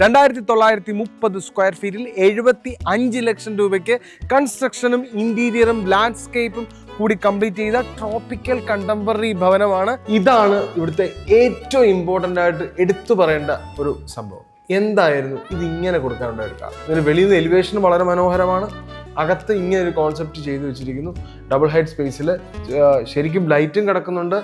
രണ്ടായിരത്തി തൊള്ളായിരത്തി മുപ്പത് സ്ക്വയർ ഫീറ്റിൽ എഴുപത്തി അഞ്ച് ലക്ഷം രൂപയ്ക്ക് കൺസ്ട്രക്ഷനും ഇന്റീരിയറും ലാൻഡ്സ്കേപ്പും കൂടി കംപ്ലീറ്റ് ചെയ്ത ട്രോപ്പിക്കൽ കണ്ടംപററി ഭവനമാണ്. ഇതാണ് ഇവിടുത്തെ ഏറ്റവും ഇമ്പോർട്ടന്റ് ആയിട്ട് എടുത്തു പറയേണ്ട ഒരു സംഭവം. എന്തായിരുന്നു? ഇത് ഇങ്ങനെ കൊടുക്കാനുണ്ടായ ഒരു കാരണം ഇതിന് വെളിയിൽ നിന്ന് എലിവേഷൻ വളരെ മനോഹരമാണ്. അകത്ത് ഇങ്ങനെ ഒരു കോൺസെപ്റ്റ് ചെയ്തു വെച്ചിരിക്കുന്നു. ഡബിൾ ഹൈഡ് സ്പേസിൽ ശരിക്കും ലൈറ്റും കിടക്കുന്നുണ്ട്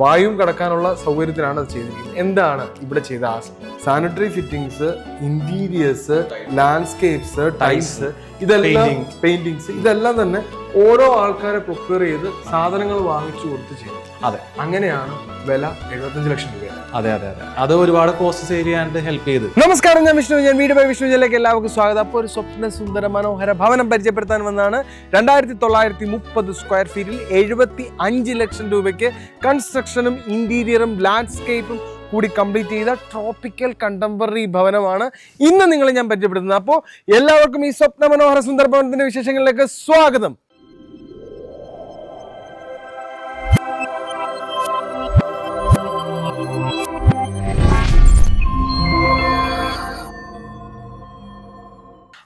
വായും വായുവും കിടക്കാനുള്ള സൗകര്യത്തിനാണ് അത് ചെയ്തിരിക്കുന്നത്. എന്താണ് ഇവിടെ ചെയ്ത awesome sanitary fittings interiors landscapes tiles ഇതെല്ലാം. പെയിന്റിങ്സ് ഇതെല്ലാം തന്നെ ഓരോ ആൾക്കാരെ പ്രൊക്യൂർ ചെയ്ത് സാധനങ്ങൾ വാങ്ങിച്ചു കൊടുത്ത് ചെയ്തു. അതെ. അങ്ങനെയാണ് വില എഴുപത്തഞ്ച് ലക്ഷം രൂപയാണ്. അതെ അതെ അതെ. അത് ഒരുപാട് സേവ് ചെയ്യാനായിട്ട് ഹെൽപ്പ് ചെയ്ത്. നമസ്കാരം ഞാൻ വിഷ്ണു ഞാൻ വീട് ബൈ വിഷ്ണു ജില്ലയ്ക്ക് എല്ലാവർക്കും സ്വാഗതം. അപ്പോൾ ഒരു സ്വപ്ന സുന്ദര മനോഹര ഭവനം പരിചയപ്പെടുത്താൻ വന്നാണ് രണ്ടായിരത്തി തൊള്ളായിരത്തി മുപ്പത് സ്ക്വയർ ഫീറ്റിൽ എഴുപത്തി അഞ്ച് ലക്ഷം രൂപയ്ക്ക് കൺസ്ട്രക്ഷനും ഇന്റീരിയറും ലാൻഡ്സ്കേപ്പും കൂടി കംപ്ലീറ്റ് ചെയ്ത ട്രോപ്പിക്കൽ കണ്ടംപററി ഭവനമാണ് ഇന്ന് നിങ്ങളെ ഞാൻ പരിചയപ്പെടുത്തുന്നത്. അപ്പോൾ എല്ലാവർക്കും ഈ സ്വപ്ന മനോഹര സുന്ദര ഭവനത്തിന്റെ വിശേഷങ്ങളിലേക്ക് സ്വാഗതം.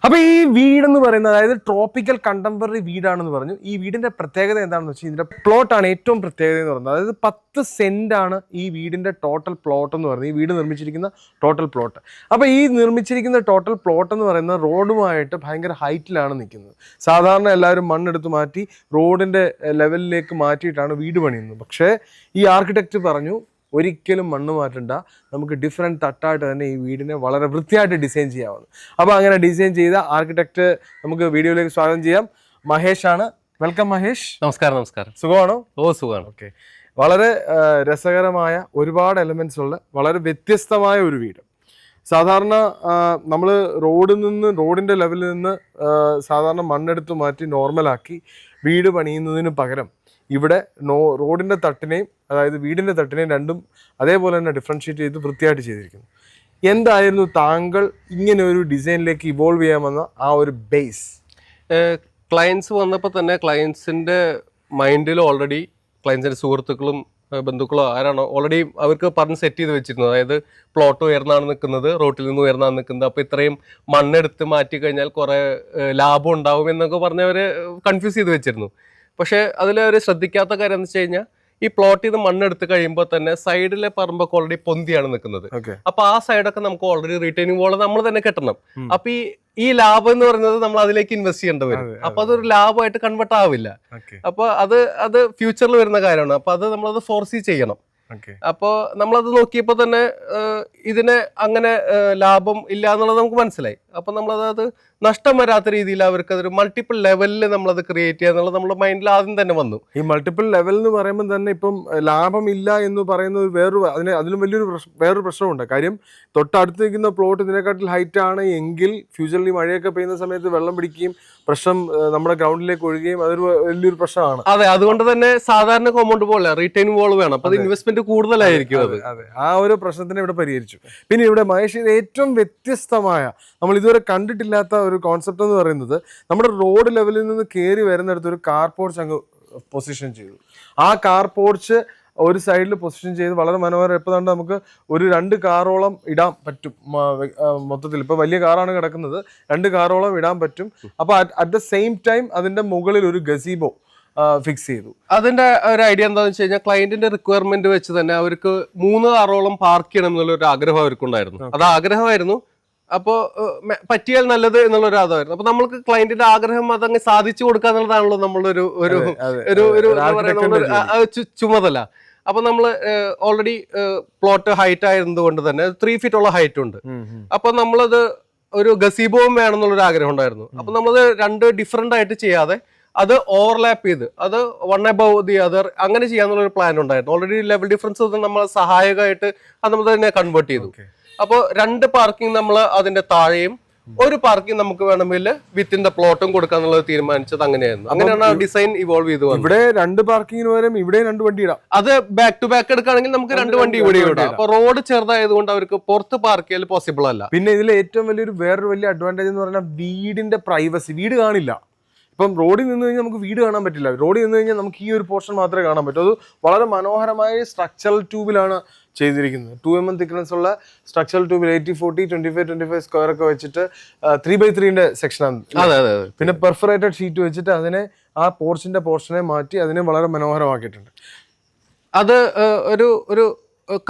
അപ്പൊ ഈ വീടെന്ന് പറയുന്നത് അതായത് ട്രോപ്പിക്കൽ കണ്ടംപററി വീടാണെന്ന് പറഞ്ഞു. ഈ വീടിന്റെ പ്രത്യേകത എന്താണെന്ന് വെച്ചാൽ ഇതിന്റെ പ്ലോട്ടാണ് ഏറ്റവും പ്രത്യേകത എന്ന് പറയുന്നത്. അതായത് പത്ത് ആണ് ഈ വീടിന്റെ ടോട്ടൽ പ്ലോട്ട് എന്ന് പറയുന്നത്. ഈ വീട് നിർമ്മിച്ചിരിക്കുന്ന ടോട്ടൽ പ്ലോട്ട് അപ്പൊ ഈ നിർമ്മിച്ചിരിക്കുന്ന ടോട്ടൽ പ്ലോട്ട് എന്ന് പറയുന്നത് റോഡുമായിട്ട് ഭയങ്കര ഹൈറ്റിലാണ് നിൽക്കുന്നത്. സാധാരണ എല്ലാവരും മണ്ണെടുത്ത് മാറ്റി റോഡിന്റെ ലെവലിലേക്ക് മാറ്റിയിട്ടാണ് വീട് പണിയുന്നത്. പക്ഷേ ഈ ആർക്കിടെക്റ്റ് പറഞ്ഞു ഒരിക്കലും മണ്ണ് മാറ്റണ്ട. നമുക്ക് ഡിഫറെന്റ് തട്ടായിട്ട് തന്നെ ഈ വീടിനെ വളരെ വൃത്തിയായിട്ട് ഡിസൈൻ ചെയ്യാവുന്നു. അപ്പോൾ അങ്ങനെ ഡിസൈൻ ചെയ്ത ആർക്കിടെക്ട് നമുക്ക് വീഡിയോയിലേക്ക് സ്വാഗതം ചെയ്യാം. മഹേഷ് ആണ്. വെൽക്കം മഹേഷ്. നമസ്കാരം നമസ്കാരം. സുഖമാണോ? ഓ സുഖമാണ്. ഓക്കെ വളരെ രസകരമായ ഒരുപാട് എലമെന്റ്സ് ഉള്ള വളരെ വ്യത്യസ്തമായ ഒരു വീട്. സാധാരണ നമ്മൾ റോഡിൽ നിന്ന് റോഡിന്റെ ലെവലിൽ നിന്ന് സാധാരണ മണ്ണെടുത്ത് മാറ്റി നോർമലാക്കി വീട് പണിയുന്നതിന് പകരം ഇവിടെ നോ റോഡിന്റെ തട്ടിനെയും അതായത് വീടിന്റെ തട്ടിനെയും രണ്ടും അതേപോലെ തന്നെ ഡിഫറൻഷ്യേറ്റ് ചെയ്ത് വൃത്തിയായിട്ട് ചെയ്തിരിക്കുന്നു. എന്തായിരുന്നു താങ്കൾ ഇങ്ങനെ ഒരു ഡിസൈനിലേക്ക് ഇവോൾവ് ചെയ്യാമെന്ന ആ ഒരു ബേസ് ക്ലയൻസ് വന്നപ്പോൾ തന്നെ ക്ലയൻസിന്റെ മൈൻഡിൽ ഓൾറെഡി ക്ലയൻസിന്റെ സുഹൃത്തുക്കളും ബന്ധുക്കളോ ആരാണോ ഓൾറെഡി അവർക്ക് പറഞ്ഞ് സെറ്റ് ചെയ്ത് വെച്ചിരുന്നു അതായത് പ്ലോട്ട് ഉയർന്നാണ് നിൽക്കുന്നത് റോട്ടിൽ നിന്ന് ഉയർന്നാണ് നിൽക്കുന്നത്. അപ്പോൾ ഇത്രയും മണ്ണെടുത്ത് മാറ്റി കഴിഞ്ഞാൽ കുറേ ലാഭം ഉണ്ടാവും എന്നൊക്കെ പറഞ്ഞ് അവർ കൺഫ്യൂസ് ചെയ്ത് വെച്ചിരുന്നു. പക്ഷേ അതിൽ അവർ ശ്രദ്ധിക്കാത്ത കാര്യം എന്ന് വെച്ച് കഴിഞ്ഞാൽ ഈ പ്ലോട്ടിൽ നിന്ന് മണ്ണെടുത്ത് കഴിയുമ്പോൾ തന്നെ സൈഡിലെ പറമ്പൊക്കെ ഓൾറെഡി പൊന്തിയാണ് നിൽക്കുന്നത്. അപ്പൊ ആ സൈഡൊക്കെ നമുക്ക് ഓൾറെഡി റീറ്റൈനിങ് വോൾ നമ്മൾ തന്നെ കെട്ടണം. അപ്പൊ ഈ ഈ ലാഭം എന്ന് പറയുന്നത് നമ്മൾ അതിലേക്ക് ഇൻവെസ്റ്റ് ചെയ്യേണ്ടി വരും. അപ്പൊ അതൊരു ലാഭമായിട്ട് കൺവേർട്ട് ആവില്ല. അപ്പൊ അത് അത് ഫ്യൂച്ചറിൽ വരുന്ന കാര്യമാണ്. അപ്പൊ അത് നമ്മളത് ഫോർസി ചെയ്യണം. അപ്പോ അപ്പോൾ നമ്മളത് നോക്കിയപ്പോൾ തന്നെ ഇതിന് അങ്ങനെ ലാഭം ഇല്ല എന്നുള്ളത് നമുക്ക് മനസ്സിലായി. അപ്പൊ നമ്മളത് അത് നഷ്ടം വരാത്ത രീതിയിൽ അവർക്ക് അതൊരു മൾട്ടിപ്പിൾ ലെവലിൽ നമ്മളത് ക്രിയേറ്റ് ചെയ്യുക എന്നുള്ളത് നമ്മുടെ മൈൻഡിൽ ആദ്യം തന്നെ വന്നു. ഈ മൾട്ടിപ്പിൾ ലെവൽ എന്ന് പറയുമ്പോൾ തന്നെ ഇപ്പം ലാഭമില്ല എന്ന് പറയുന്ന ഒരു വേറൊരു അതിന് അതിലും വലിയൊരു വേറൊരു പ്രശ്നമുണ്ട്. കാര്യം തൊട്ടടുത്ത് നിൽക്കുന്ന പ്ലോട്ട് ഇതിനെക്കാട്ടിൽ ഹൈറ്റ് ആണ് എങ്കിൽ ഫ്യൂച്ചറിൽ ഈ മഴയൊക്കെ പെയ്യുന്ന സമയത്ത് വെള്ളം പിടിക്കുകയും പ്രശ്നം നമ്മുടെ ഗ്രൗണ്ടിലേക്ക് ഒഴുകുകയും അതൊരു വലിയൊരു പ്രശ്നമാണ്. അതെ അതുകൊണ്ട് തന്നെ സാധാരണ കോമൗണ്ട് പോലെ റീറ്റൈൻ വോൾ വേണം. അപ്പൊ ഇൻവെസ്റ്റ്മെന്റ് കൂടുതലായിരിക്കും അത് അതെ, അതെ ആ ഒരു പ്രശ്നത്തിനെ ഇവിടെ പരിഹരിച്ചു. പിന്നെ ഇവിടെ മഹേഷ് ഏറ്റവും വ്യത്യസ്തമായ നമ്മൾ ഇതുവരെ കണ്ടിട്ടില്ലാത്ത ഒരു കോൺസെപ്റ്റ് എന്ന് പറയുന്നത് നമ്മുടെ റോഡ് ലെവലിൽ നിന്ന് കയറി വരുന്നിടത്ത് ഒരു കാർ പോർച്ച് അങ്ങ് പൊസിഷൻ ചെയ്തു. ആ കാർ പോർച്ച് ഒരു സൈഡിൽ പൊസിഷൻ ചെയ്ത് വളരെ മനോഹരം. ഇപ്പോൾ തന്നെ നമുക്ക് ഒരു രണ്ട് കാറോളം ഇടാൻ പറ്റും. മൊത്തത്തിൽ. ഇപ്പോൾ വലിയ കാറാണ് കിടക്കുന്നത്. രണ്ട് കാറോളം ഇടാൻ പറ്റും. അപ്പോൾ അറ്റ് ദ സെയിം ടൈം അതിന്റെ മുകളിൽ ഒരു ഗസീബോ ഫിക്സ് ചെയ്തു. അതിന്റെ ഒരു ഐഡിയ എന്താണെന്ന് വെച്ച് കഴിഞ്ഞാൽ ക്ലയന്റിന്റെ റിക്വയർമെന്റ് വെച്ച് തന്നെ അവർക്ക് മൂന്ന് കാറോളം പാർക്ക് ചെയ്യണം എന്നുള്ള ഒരു ആഗ്രഹം അവർക്കുണ്ടായിരുന്നു. അത് ആഗ്രഹമായിരുന്നു. അപ്പോൾ പറ്റിയാൽ നല്ലത് എന്നുള്ള ഒരു അതായിരുന്നു അപ്പൊ നമ്മൾക്ക് ക്ലയന്റിന്റെ ആഗ്രഹം അതങ്ങ് സാധിച്ചു കൊടുക്കുക എന്നുള്ളതാണല്ലോ നമ്മളുടെ ഒരു ഒരു ഒരു നമ്മളൊരു ചുമതല. അപ്പൊ നമ്മൾ ഓൾറെഡി പ്ലോട്ട് ഹൈറ്റ് ആയതുകൊണ്ട് തന്നെ ത്രീ ഫീറ്റ് ഉള്ള ഹൈറ്റ് ഉണ്ട്. അപ്പൊ നമ്മളത് ഒരു ഗസീബവും വേണം എന്നുള്ളൊരു ആഗ്രഹം ഉണ്ടായിരുന്നു. അപ്പൊ നമ്മളത് രണ്ട് ഡിഫറെന്റ് ആയിട്ട് ചെയ്യാതെ അത് ഓവർലാപ്പ് ചെയ്ത് അത് വൺ അബവ് ദി അതർ അങ്ങനെ ചെയ്യാന്നുള്ള ഒരു പ്ലാൻ ഉണ്ടായിരുന്നു ഓൾറെഡി ലെവൽ ഡിഫറൻസ് നമ്മൾ സഹായകമായിട്ട് അത് നമ്മൾ തന്നെ കൺവേർട്ട് ചെയ്തു. അപ്പോൾ രണ്ട് പാർക്കിംഗ് നമ്മൾ അതിന്റെ താഴെയും ഒരു പാർക്കിംഗ് നമുക്ക് വേണമെങ്കിൽ വിത്തിൻ ദ പ്ലോട്ടും കൊടുക്കാന്നുള്ളത് തീരുമാനിച്ചത് അങ്ങനെയായിരുന്നു. അങ്ങനെയാണ് ഡിസൈൻ ഇവോൾവ് ചെയ്ത് ഇവിടെ രണ്ട് പാർക്കിങ്ങിന് പകരം ഇവിടെ രണ്ട് വണ്ടി ഇടാം. അത് ബാക്ക് ടു ബാക്ക് എടുക്കുകയാണെങ്കിൽ നമുക്ക് രണ്ട് വണ്ടി ഇവിടെ ഇടാം. അപ്പൊ റോഡ് ചെറുതായതുകൊണ്ട് അവർക്ക് പുറത്ത് പാർക്ക് ചെയ്യൽ പോസിബിൾ അല്ല. പിന്നെ ഇതിൽ ഏറ്റവും വലിയൊരു വേറൊരു വലിയ അഡ്വാന്റേജ് എന്ന് പറഞ്ഞാൽ വീടിന്റെ പ്രൈവസി വീട് കാണില്ല. ഇപ്പം റോഡിൽ നിന്ന് കഴിഞ്ഞാൽ നമുക്ക് വീട് കാണാൻ പറ്റില്ല. റോഡിൽ നിന്ന് കഴിഞ്ഞാൽ നമുക്ക് ഈ ഒരു പോർഷൻ മാത്രമേ കാണാൻ പറ്റൂ. അത് വളരെ മനോഹരമായ സ്ട്രക്ചറൽ ട്യൂബിലാണ് ചെയ്തിരിക്കുന്നത്. ടു എം എം തിക്നെസ് ഉള്ള സ്ട്രക്ചറൽ ട്യൂബിൽ eighty forty twenty five twenty five square ഒക്കെ വെച്ചിട്ട് ത്രീ ബൈ ത്രീന്റെ സെക്ഷനാണ് അതെ അതെ അതെ. പിന്നെ പെർഫറേറ്റഡ് ഷീറ്റ് വെച്ചിട്ട് അതിനെ ആ പോർഷന്റെ പോർഷനെ മാറ്റി അതിനെ വളരെ മനോഹരമാക്കിയിട്ടുണ്ട്. അത് ഒരു ഒരു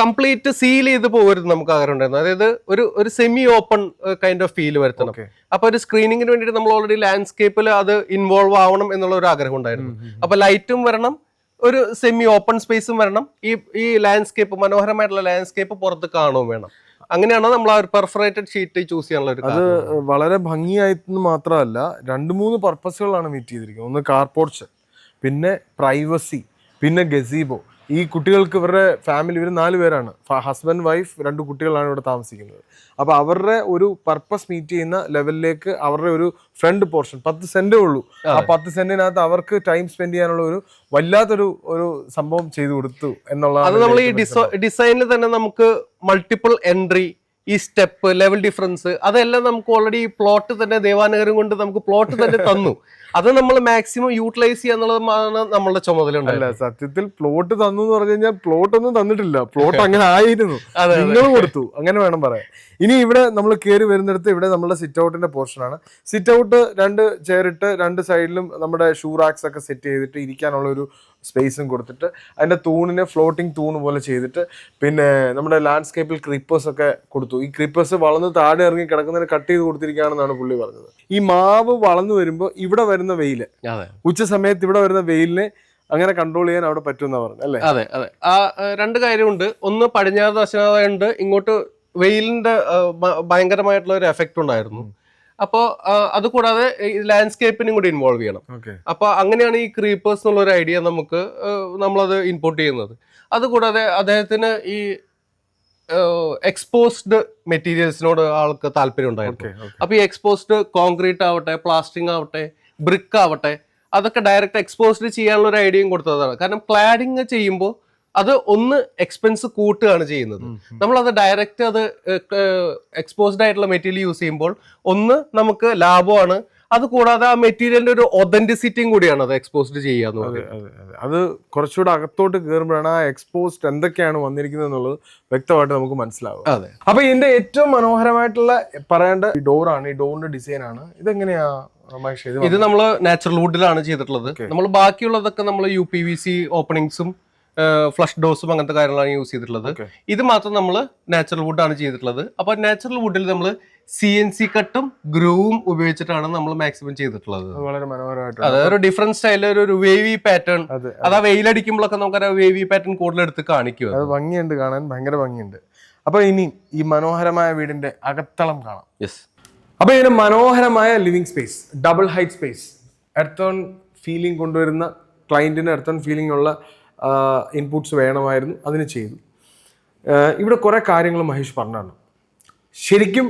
കംപ്ലീറ്റ് സീൽ ചെയ്ത് പോകരുത് നമുക്ക് ആഗ്രഹം ഉണ്ടായിരുന്നു. അതായത് ഒരു ഒരു semi open kind of feel വരുത്തണം. അപ്പൊ ഒരു സ്ക്രീനിങ്ങിന് വേണ്ടിയിട്ട് നമ്മൾ ഓൾറെഡി ലാൻഡ്സ്കേപ്പിൽ അത് ഇൻവോൾവ് ആവണം എന്നുള്ള ഒരു ആഗ്രഹം ഉണ്ടായിരുന്നു. അപ്പൊ ലൈറ്റും വരണം ഒരു സെമി ഓപ്പൺ സ്പേസും വരണം. ഈ ഈ ലാൻഡ്സ്കേപ്പ് മനോഹരമായിട്ടുള്ള ലാൻഡ്സ്കേപ്പ് പുറത്ത് കാണുകയും വേണം. അങ്ങനെയാണ് നമ്മൾ ആ ഒരു പെർഫറേറ്റഡ് ഷീറ്റ് ചൂസ് ചെയ്യാനുള്ള ഒരു അത് വളരെ ഭംഗിയായിട്ട് മാത്രമല്ല രണ്ട് മൂന്ന് പർപ്പസുകളാണ് മീറ്റ് ചെയ്തിരിക്കുന്നത്. ഒന്ന് കാർപോർട്സ് പിന്നെ പ്രൈവസി പിന്നെ ഗസീബോ ഈ കുട്ടികൾക്ക് ഇവരുടെ ഫാമിലി ഇവർ നാല് പേരാണ്. ഹസ്ബൻഡ് വൈഫ് രണ്ട് കുട്ടികളാണ് ഇവിടെ താമസിക്കുന്നത്. അപ്പോൾ അവരുടെ ഒരു പർപ്പസ് മീറ്റ് ചെയ്യുന്ന ലെവലിലേക്ക് അവരുടെ ഒരു ഫ്രണ്ട് പോർഷൻ പത്ത് സെന്റേ ഉള്ളൂ. ആ പത്ത് സെന്റിനകത്ത് അവർക്ക് ടൈം സ്പെൻഡ് ചെയ്യാനുള്ള ഒരു വല്ലാത്തൊരു ഒരു സംഭവം ചെയ്തു കൊടുത്തു എന്നുള്ള അത് നമ്മൾ ഈ ഡിസൈനിൽ തന്നെ നമുക്ക് മൾട്ടിപ്പിൾ എൻട്രി ഈ സ്റ്റെപ്പ് ലെവൽ ഡിഫറൻസ് അതെല്ലാം നമുക്ക് ഓൾറെഡി ഈ പ്ലോട്ട് തന്നെ ദേവാനഗരം കൊണ്ട് നമുക്ക് പ്ലോട്ട് തന്നെ തന്നു. അത് നമ്മൾ മാക്സിമം യൂട്ടിലൈസ് ചെയ്യുക എന്നുള്ളതാണ് നമ്മളുടെ ചുമതല അല്ല സത്യത്തിൽ പ്ലോട്ട് തന്നു എന്ന് പറഞ്ഞു കഴിഞ്ഞാൽ പ്ലോട്ട് ഒന്നും തന്നിട്ടില്ല. പ്ലോട്ട് അങ്ങനെ ആയിരുന്നു. നിങ്ങൾ കൊടുത്തു. അങ്ങനെ വേണം പറയാൻ. ഇനി ഇവിടെ നമ്മൾ കയറി വരുന്നിടത്ത് ഇവിടെ നമ്മുടെ സിറ്റ് ഔട്ടിന്റെ പോർഷനാണ് സിറ്റ് ഔട്ട് രണ്ട് ചെയർ ഇട്ട് രണ്ട് സൈഡിലും നമ്മുടെ ഷൂ റാക്സ് ഒക്കെ സെറ്റ് ചെയ്തിട്ട് ഇരിക്കാനുള്ള ഒരു സ്പേസും കൊടുത്തിട്ട് അതിന്റെ തൂണിനെ ഫ്ലോട്ടിംഗ് തൂണ് പോലെ ചെയ്തിട്ട് പിന്നെ നമ്മുടെ ലാൻഡ്സ്കേപ്പിൽ ക്രീപ്പേഴ്സ് ഒക്കെ കൊടുത്തു. ഈ ക്രീപ്പേഴ്സ് വളർന്ന് താഴെ ഇറങ്ങി കിടക്കുന്നതിന് കട്ട് ചെയ്ത് കൊടുത്തിരിക്കുകയാണെന്നാണ് പുള്ളി പറഞ്ഞത്. ഈ മാവ് വളർന്നു വരുമ്പോൾ ഇവിടെ വരുന്ന വെയിൽ. അതെ. ഉച്ച സമയത്ത് ഇവിടെ വരുന്ന വെയിലിനെ അങ്ങനെ കൺട്രോൾ ചെയ്യാൻ അവിടെ പറ്റുമെന്നാ പറഞ്ഞു അല്ലേ? അതെ അതെ. ആ രണ്ട് കാര്യമുണ്ട്. ഒന്ന് പടിഞ്ഞാറ് ദശനായതുകൊണ്ട് ഇങ്ങോട്ട് വെയിലിന്റെ ഭയങ്കരമായിട്ടുള്ള ഒരു എഫക്റ്റ് ഉണ്ടായിരുന്നു. അപ്പോൾ അതുകൂടാതെ ലാൻഡ്സ്കേപ്പിനും കൂടി ഇൻവോൾവ് ചെയ്യണം. അപ്പോൾ അപ്പൊ അങ്ങനെയാണ് ഈ ക്രീപ്പേഴ്സ് എന്നുള്ള ഒരു ഐഡിയ നമുക്ക് നമ്മളത് ഇൻപുട്ട് ചെയ്യുന്നത്. അതുകൂടാതെ അദ്ദേഹത്തിന് ഈ എക്സ്പോസ്ഡ് മെറ്റീരിയൽസിനോട് ആൾക്ക് താല്പര്യം ഉണ്ടായിരുന്നു. Okay okay. അപ്പൊ ഈ എക്സ്പോസ്ഡ് കോൺക്രീറ്റ് ആവട്ടെ പ്ലാസ്റ്റിക് ആവട്ടെ ബ്രിക്ക് ആവട്ടെ അതൊക്കെ ഡയറക്റ്റ് എക്സ്പോസ്ഡ് ചെയ്യാനുള്ള ഒരു ഐഡിയയും കൊടുത്തതാണ്. കാരണം ക്ലാഡിങ് ചെയ്യുമ്പോൾ അത് ഒന്ന് എക്സ്പെൻസ് കൂട്ടുകയാണ് ചെയ്യുന്നത്. നമ്മൾ അത് ഡയറക്റ്റ് അത് എക്സ്പോസ്ഡ് ആയിട്ടുള്ള മെറ്റീരിയൽ യൂസ് ചെയ്യുമ്പോൾ ഒന്ന് നമുക്ക് ലാഭമാണ് അത് കൂടാതെ ആ മെറ്റീരിയലിന്റെ ഒരു ഒതന്റിസിറ്റിയും കൂടിയാണ് അത് എക്സ്പോസ്ഡ് അതെ പറയുന്നത്. അതെ കുറച്ചുകൂടെ അകത്തോട്ട് കയറുമ്പോഴാണ് ആ എക്സ്പോസ്ഡ് എന്തൊക്കെയാണ് വന്നിരിക്കുന്നത് എന്നുള്ളത് വ്യക്തമായിട്ട് നമുക്ക് മനസ്സിലാവും അതെ. അപ്പൊ ഇതിന്റെ ഏറ്റവും മനോഹരമായിട്ടുള്ള പറയേണ്ട ഈ ഡോറാണ് ഈ ഡോറിന്റെ ഡിസൈൻ ആണ്. ഇതെങ്ങനെയാ ഇത് നമ്മൾ നാച്ചുറൽ വുഡിലാണ് ചെയ്തിട്ടുള്ളത്. നമ്മൾ ബാക്കിയുള്ളതൊക്കെ നമ്മൾ യു പി വി സി ഓപ്പണിങ്സും ഫ്ലഷ് ഡോസും അങ്ങനത്തെ കാര്യങ്ങളാണ് യൂസ് ചെയ്തിട്ടുള്ളത്. ഇത് മാത്രം നമ്മൾ നാച്ചുറൽ വുഡാണ് ചെയ്തിട്ടുള്ളത്. അപ്പോൾ നാച്ചുറൽ വുഡിൽ നമ്മൾ സി എൻ സി കട്ടും ഗ്രൂവും ഉപയോഗിച്ചിട്ടാണ് നമ്മൾ മാക്സിമം ചെയ്തിട്ടുള്ളത്. വളരെ മനോഹരമായിട്ട് അതായത് ഒരു ഡിഫറെന്റ് സ്റ്റൈലിൽ ഒരു വേവി പാറ്റേൺ അതാ ആ വെയിലടിക്കുമ്പോഴൊക്കെ നമുക്ക് ആ വേവി പാറ്റേൺ കൂടുതൽ എടുത്ത് കാണിക്കും അത്. ഭംഗിയുണ്ട് കാണാൻ ഭയങ്കര ഭംഗിയുണ്ട്. അപ്പൊ ഇനി ഈ മനോഹരമായ വീടിന്റെ അകത്തളം കാണാം. യെസ് അപ്പൊ ഇതിന് മനോഹരമായ living space double height space earth tone feeling കൊണ്ടുവരുന്ന ക്ലയന്റിന് എർത്തോൺ ഫീലിംഗ് ഉള്ള ഇൻപുട്സ് വേണമായിരുന്നു അതിന് ചെയ്തു. ഇവിടെ കുറേ കാര്യങ്ങൾ മഹേഷ് പറഞ്ഞാണ്. ശരിക്കും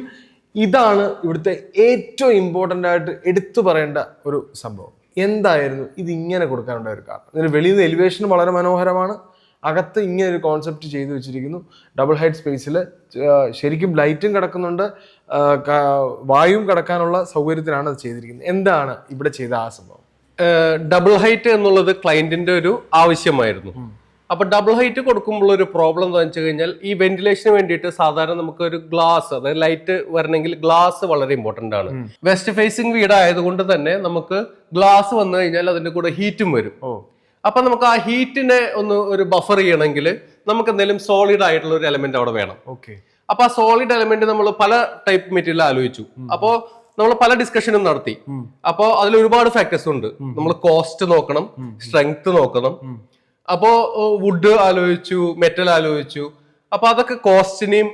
ഇതാണ് ഇവിടുത്തെ ഏറ്റവും ഇമ്പോർട്ടന്റ് ആയിട്ട് എടുത്തു പറയേണ്ട ഒരു സംഭവം. എന്തായിരുന്നു? ഇത് ഇങ്ങനെ കൊടുക്കാനുണ്ടായ ഒരു കാരണം. ഇതിന് വെളിയിൽ നിന്ന് എലിവേഷൻ വളരെ മനോഹരമാണ്. അകത്ത് ഇങ്ങനെ ഒരു കോൺസെപ്റ്റ് ചെയ്തു വെച്ചിരിക്കുന്നു. ഡബിൾ ഹൈറ്റ് സ്പേസിൽ ശരിക്കും ലൈറ്റും കിടക്കുന്നുണ്ട്. വായും കിടക്കാനുള്ള സൗകര്യത്തിനാണ് അത് ചെയ്തിരിക്കുന്നത്. എന്താണ് ഇവിടെ ചെയ്ത ആ സംഭവം? ഡബിൾ ഹൈറ്റ് എന്നുള്ളത് ക്ലയന്റിന്റെ ഒരു ആവശ്യമായിരുന്നു. അപ്പൊ ഡബിൾ ഹൈറ്റ് കൊടുക്കുമ്പോൾ ഒരു പ്രോബ്ലം എന്താ വെച്ച് കഴിഞ്ഞാൽ ഈ വെന്റിലേഷന് വേണ്ടിയിട്ട് സാധാരണ നമുക്ക് ഒരു ഗ്ലാസ് അതായത് ലൈറ്റ് വരണമെങ്കിൽ ഗ്ലാസ് വളരെ ഇമ്പോർട്ടന്റ് ആണ്. വെസ്റ്റ് ഫേസിംഗ് വീടായതുകൊണ്ട് തന്നെ നമുക്ക് ഗ്ലാസ് വന്നു കഴിഞ്ഞാൽ അതിന്റെ കൂടെ ഹീറ്റും വരും. അപ്പൊ നമുക്ക് ആ ഹീറ്റിനെ ഒന്ന് ഒരു ബഫർ ചെയ്യണമെങ്കിൽ നമുക്ക് എന്തെങ്കിലും സോളിഡ് ആയിട്ടുള്ള ഒരു എലമെന്റ് അവിടെ വേണം. ഓക്കെ. അപ്പൊ ആ സോളിഡ് എലമെന്റ് നമ്മൾ പല ടൈപ്പ് മെറ്റീരിയൽ ആലോചിച്ചു. അപ്പോ നമ്മൾ പല ഡിസ്കഷനും നടത്തി. അപ്പോ അതിൽ ഒരുപാട് ഫാക്ടേഴ്സ് ഉണ്ട്. നമ്മൾ കോസ്റ്റ് നോക്കണം സ്ട്രെങ്ത് നോക്കണം. അപ്പോ വുഡ് ആലോചിച്ചു മെറ്റൽ ആലോചിച്ചു. അപ്പൊ അതൊക്കെ കോസ്റ്റിനെയും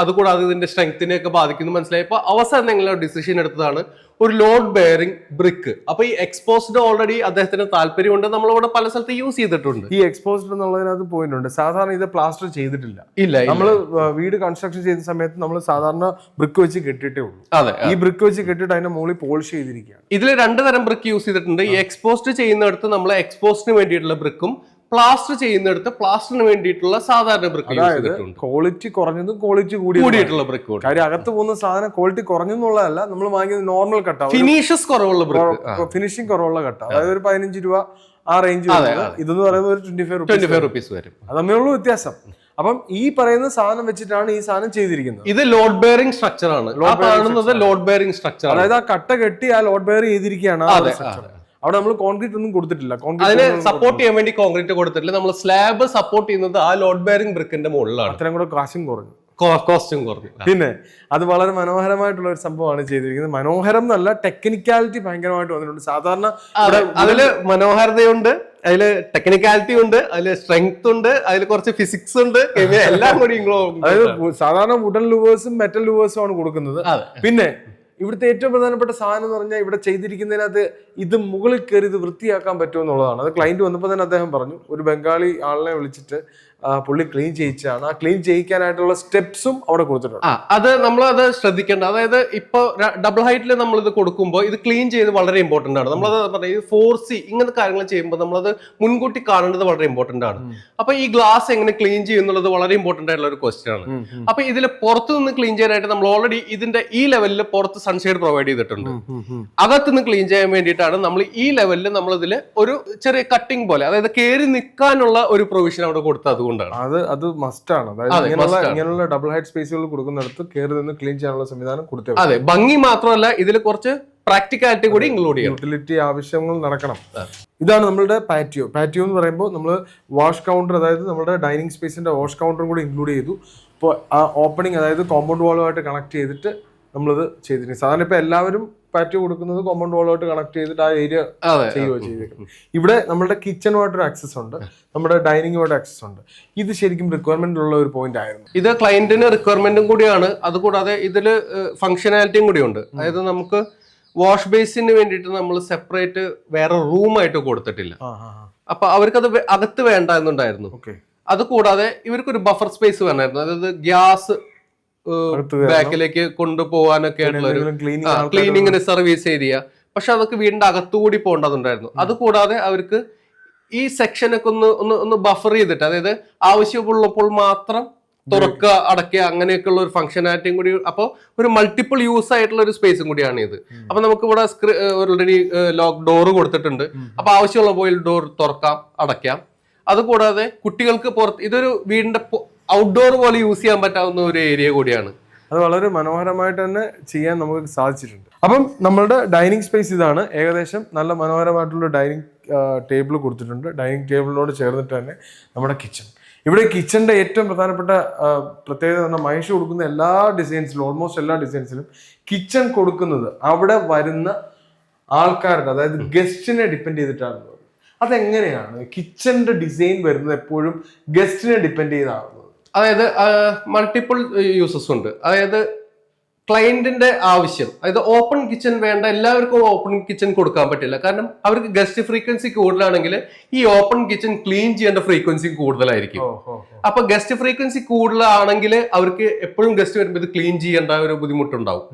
അതുകൂടാതെ ഇതിന്റെ സ്ട്രെങ്ത്തിനെ ഒക്കെ ബാധിക്കുന്നു. മനസ്സിലായപ്പോൾ അവസാനം ഞങ്ങൾ ഡിസിഷൻ എടുത്തതാണ് ഒരു ലോഡ് ബെയറിംഗ് ബ്രിക്ക് അപ്പൊ ഈ എക്സ്പോസ്ഡ് ഓൾറെഡി അദ്ദേഹത്തിന് താല്പര്യമുണ്ട്. നമ്മളിവിടെ പല സ്ഥലത്ത് യൂസ് ചെയ്തിട്ടുണ്ട്. ഈ എക്സ്പോസ്ഡ് എന്നുള്ളതിനകത്ത് പോയിന്റ് ഉണ്ട്. സാധാരണ ഇത് പ്ലാസ്റ്റർ ചെയ്തിട്ടില്ല. ഇല്ല. നമ്മൾ വീട് കൺസ്ട്രക്ഷൻ ചെയ്യുന്ന സമയത്ത് നമ്മൾ സാധാരണ ബ്രിക്ക് വെച്ച് കെട്ടിട്ടേ ഉള്ളൂ. അതെ ഈ ബ്രിക്ക് വെച്ച് കെട്ടിട്ട് അതിന്റെ മുകളിൽ പോളിഷ് ചെയ്തിരിക്കുകയാണ്. ഇതിൽ രണ്ട് തരം ബ്രിക്ക് യൂസ് ചെയ്തിട്ടുണ്ട്. ഈ എക്സ്പോസ്ഡ് ചെയ്യുന്നിടത്ത് നമ്മൾ എക്സ്പോസ്റ്റിന് വേണ്ടിയിട്ടുള്ള ബ്രിക്കും പ്ലാസ്റ്റർ ചെയ്യുന്നിടത്ത് പ്ലാസ്റ്ററിന് വേണ്ടിയിട്ടുള്ള സാധാരണ ബ്രിക്ക് അതായത് ക്വാളിറ്റി കുറഞ്ഞതും ക്വാളിറ്റി കൂടി കൂടിയിട്ടുള്ള ബ്രിക്ക് കാര്യം അകത്ത് പോകുന്ന സാധനം ക്വാളിറ്റി കുറഞ്ഞെന്നുള്ളതല്ല നമ്മൾ വാങ്ങിയത് നോർമൽ കട്ട ഫിനിഷസ് കുറവുള്ള ബ്രിക്ക് ഫിനിഷിംഗ് കുറവുള്ള കട്ട അതായത് ഒരു പതിനഞ്ച് രൂപ ആ റേഞ്ച് ഇതെന്ന് പറയുന്നത് ഒരു twenty five twenty five rupees വരും. അത് തമ്മിലുള്ള വ്യത്യാസം. അപ്പം ഈ പറയുന്ന സാധനം വെച്ചിട്ടാണ് ഈ സാധനം ചെയ്തിരിക്കുന്നത്. ഇത് ലോഡ് ബെയറിംഗ് സ്ട്രക്ചർ ആണ്. കാണുന്നത് ലോഡ് ബെയറിംഗ് സ്ട്രക്ചർ അതായത് ആ കട്ട കെട്ടി ആ ലോഡ് ബെയർ ചെയ്തിരിക്കുകയാണ് അവിടെ നമ്മൾ കോൺക്രീറ്റ് ഒന്നും കൊടുത്തിട്ടില്ല. അതിന് സപ്പോർട്ട് ചെയ്യാൻ വേണ്ടി കോൺക്രീറ്റ് കൊടുത്തിട്ടില്ല. നമ്മൾ സ്ലാബ് സപ്പോർട്ട് ചെയ്യുന്നത് ആ ലോഡ് ബെയറിംഗ് ബ്രിക്കിന്റെ മുകളിലാണ്. അത്രയും കൂടെ കാശും കുറഞ്ഞു. കോസ്റ്റും കുറഞ്ഞു. പിന്നെ അത് വളരെ മനോഹരമായിട്ടുള്ള ഒരു സംഭവമാണ് ചെയ്തിരിക്കുന്നത്. മനോഹരം എന്നല്ല ടെക്നിക്കാലിറ്റി ഭയങ്കരമായിട്ട് വന്നിട്ടുണ്ട്. സാധാരണ അതിൽ മനോഹാരിതയുണ്ട് അതിൽ ടെക്നിക്കാലിറ്റി ഉണ്ട് അതിൽ സ്ട്രെങ്ത് ഉണ്ട് അതിൽ കുറച്ച് ഫിസിക്സ് ഉണ്ട് എല്ലാം കൂടി അതായത് സാധാരണ വുഡൻ ലൂവേഴ്സും മെറ്റൽ ലൂവേഴ്സും ആണ് കൊടുക്കുന്നത്. പിന്നെ ഇവിടുത്തെ ഏറ്റവും പ്രധാനപ്പെട്ട സാധനം എന്ന് പറഞ്ഞാൽ ഇവിടെ ചെയ്തിരിക്കുന്നതിനകത്ത് ഇത് മുകളിൽ കയറി ഇത് വൃത്തിയാക്കാൻ പറ്റുമെന്നുള്ളതാണ്. അത് ക്ലൈന്റ് വന്നപ്പോൾ തന്നെ അദ്ദേഹം പറഞ്ഞു ഒരു ബംഗാളി ആളിനെ വിളിച്ചിട്ട് പുള്ളി ക്ലീൻ ചെയ്യിച്ചാണ് ആ ക്ലീൻ ചെയ്യിക്കാനായിട്ടുള്ള സ്റ്റെപ്സും അവിടെ കൊടുത്തിട്ടുണ്ട്. ആ അത് നമ്മൾ അത് ശ്രദ്ധിക്കേണ്ട. അതായത് ഇപ്പൊ ഡബിൾ ഹൈറ്റിൽ നമ്മൾ ഇത് കൊടുക്കുമ്പോൾ ഇത് ക്ലീൻ ചെയ്ത് വളരെ ഇമ്പോർട്ടന്റ് ആണ്. നമ്മളത് പറഞ്ഞത് ഫോർ സി ഇങ്ങനത്തെ കാര്യങ്ങൾ ചെയ്യുമ്പോൾ നമ്മളത് മുൻകൂട്ടി കാണേണ്ടത് വളരെ ഇമ്പോർട്ടന്റ് ആണ്. അപ്പൊ ഈ ഗ്ലാസ് എങ്ങനെ ക്ലീൻ ചെയ്യുന്നുള്ളത് വളരെ ഇമ്പോർട്ടന്റ് ആയിട്ടുള്ള ഒരു ക്വസ്റ്റ്യൻ ആണ്. അപ്പൊ ഇതിൽ പുറത്തു നിന്ന് ക്ലീൻ ചെയ്യാനായിട്ട് നമ്മൾ ഓൾറെഡി ഇതിന്റെ ഈ ലെവലിൽ പുറത്ത് സൺഷെയ്ഡ് പ്രൊവൈഡ് ചെയ്തിട്ടുണ്ട്. അകത്തുനിന്ന് ക്ലീൻ ചെയ്യാൻ വേണ്ടിയിട്ടാണ് നമ്മൾ ഈ ലെവലിൽ നമ്മൾ ഇതിൽ ഒരു ചെറിയ കട്ടിംഗ് പോലെ അതായത് കയറി നിൽക്കാനുള്ള ഒരു പ്രൊവിഷൻ അവിടെ കൊടുത്തത് അതുകൊണ്ടാണ്. അത് അത് മസ്റ്റാണ് അതായത് ഇങ്ങനെയുള്ള. ഇങ്ങനെയുള്ള ഡബിൾ ഹൈറ്റ് സ്പേസുകൾ കൊടുക്കുന്നിടത്ത് കയറി നിന്ന് ക്ലീൻ ചെയ്യാനുള്ള സംവിധാനം കൊടുത്തേ അതെ ഭംഗി മാത്രമല്ല ഇതിൽ കുറച്ച് പ്രാക്ടിക്കാലിറ്റി കൂടി ഇൻക്ലൂഡ് ചെയ്യും യൂട്ടിലിറ്റി ആവശ്യങ്ങൾ നടക്കണം. ഇതാണ് നമ്മളുടെ പാറ്റിയോ പാറ്റിയോ എന്ന് പറയുമ്പോൾ നമ്മൾ വാഷ് കൗണ്ടർ അതായത് നമ്മുടെ ഡൈനിങ് സ്പേസിന്റെ വാഷ് കൗണ്ടറും കൂടി ഇൻക്ലൂഡ് ചെയ്തു. ഇപ്പോൾ ആ ഓപ്പണിംഗ് അതായത് കോമ്പൗണ്ട് വാളുമായിട്ട് കണക്ട് ചെയ്തിട്ട് നമ്മളിത് ചെയ്തിട്ടുണ്ട് സാധാരണ ഇപ്പൊ എല്ലാവരും പാറ്റ് കൊടുക്കുന്നത് കോമ്പൗണ്ട് വാളുമായിട്ട് കണക്ട് ചെയ്തിട്ട് ആ ഏരിയ ചെയ്യുകയോ ചെയ്തേക്കുന്നത് ഇവിടെ നമ്മുടെ കിച്ചണുമായിട്ടൊരു ആക്സസ് ഉണ്ട്. നമ്മുടെ ഡൈനിങ്ങുമായിട്ട് ആക്സസ് ഉണ്ട്. ഇത് ശരിക്കും റിക്വയർമെന്റ് ഉള്ള ഒരു പോയിന്റ് ആയിരുന്നു. ഇത് ക്ലയന്റിന് റിക്വയർമെന്റും കൂടിയാണ്. അതുകൂടാതെ ഇതിൽ ഫംഗ്ഷനാലിറ്റിയും കൂടിയുണ്ട്. അതായത് നമുക്ക് വാഷ് ബേസിന് വേണ്ടിയിട്ട് നമ്മൾ സെപ്പറേറ്റ് വേറെ റൂമായിട്ട് കൊടുത്തിട്ടില്ല. അപ്പൊ അവർക്കത് അകത്ത് വേണ്ട എന്നുണ്ടായിരുന്നു. അതുകൂടാതെ അത് കൂടാതെ ഇവർക്കൊരു ബഫർ സ്പേസ് വേണമായിരുന്നു. അതായത് ഗ്യാസ്. ബാക്കിലേക്ക് കൊണ്ടുപോകാനൊക്കെ ആയിട്ടുള്ള ക്ലീനിങ്ങിന് സർവീസ് ഏരിയ പക്ഷെ അതൊക്കെ വീടിന്റെ അകത്തുകൂടി പോകേണ്ടതുണ്ടായിരുന്നു. അതുകൂടാതെ അവർക്ക് ഈ സെക്ഷനൊക്കെ ഒന്ന് ഒന്ന് ഒന്ന് ബഫർ ചെയ്തിട്ട് അതായത് ആവശ്യമുള്ളപ്പോൾ മാത്രം തുറക്കുക അടക്കുക അങ്ങനെയൊക്കെയുള്ള ഒരു ഫംഗ്ഷനാലിറ്റിയും കൂടി അപ്പോൾ ഒരു മൾട്ടിപ്പിൾ യൂസ് ആയിട്ടുള്ള ഒരു സ്പേസും കൂടിയാണ് ഇത്. അപ്പൊ നമുക്ക് ഇവിടെ ഓൾറെഡി ലോക്ക് ഡോർ കൊടുത്തിട്ടുണ്ട്. അപ്പൊ ആവശ്യമുള്ള പോയി ഡോർ തുറക്കാം അടയ്ക്കാം. അതുകൂടാതെ കുട്ടികൾക്ക് പുറത്ത് ഇതൊരു വീടിന്റെ ഔട്ട്ഡോർ പോലെ യൂസ് ചെയ്യാൻ പറ്റാവുന്ന ഒരു ഏരിയ കൂടിയാണ്. അത് വളരെ മനോഹരമായിട്ട് തന്നെ ചെയ്യാൻ നമുക്ക് സാധിച്ചിട്ടുണ്ട്. അപ്പം നമ്മളുടെ ഡൈനിങ് സ്പേസ് ഇതാണ്. ഏകദേശം നല്ല മനോഹരമായിട്ടുള്ള ഡൈനിങ് ടേബിൾ കൊടുത്തിട്ടുണ്ട്. ഡൈനിങ് ടേബിളിനോട് ചേർന്നിട്ട് തന്നെ നമ്മുടെ കിച്ചൺ ഇവിടെ കിച്ചണിന്റെ ഏറ്റവും പ്രധാനപ്പെട്ട പ്രത്യേകത പറഞ്ഞാൽ മഹേഷ് കൊടുക്കുന്ന എല്ലാ ഡിസൈൻസിലും ഓൾമോസ്റ്റ് എല്ലാ ഡിസൈൻസിലും കിച്ചൺ കൊടുക്കുന്നത് അവിടെ വരുന്ന ആൾക്കാരുടെ അതായത് ഗസ്റ്റിനെ ഡിപ്പെൻഡ് ചെയ്തിട്ടാണ്. അതെങ്ങനെയാണ്? കിച്ചണിന്റെ ഡിസൈൻ വരുന്നത് എപ്പോഴും ഗസ്റ്റിനെ ഡിപ്പെൻഡ് ചെയ്താണുള്ളത് അതായത് മൾട്ടിപ്പിൾ യൂസസ് ഉണ്ട്. അതായത് ക്ലയന്റിന്റെ ആവശ്യം. അതായത് ഓപ്പൺ കിച്ചൺ വേണ്ട എല്ലാവർക്കും ഓപ്പൺ കിച്ചൺ കൊടുക്കാൻ പറ്റില്ല. കാരണം അവർക്ക് ഗസ്റ്റ് ഫ്രീക്വൻസി കൂടുതലാണെങ്കിൽ ഈ ഓപ്പൺ കിച്ചൺ ക്ലീൻ ചെയ്യേണ്ട ഫ്രീക്വൻസി കൂടുതലായിരിക്കും. അപ്പൊ ഗസ്റ്റ് ഫ്രീക്വൻസി കൂടുതലാണെങ്കിൽ അവർക്ക് എപ്പോഴും ഗസ്റ്റ് വരുമ്പോൾ ഇത് ക്ലീൻ ചെയ്യേണ്ട ഒരു ബുദ്ധിമുട്ടുണ്ടാവും.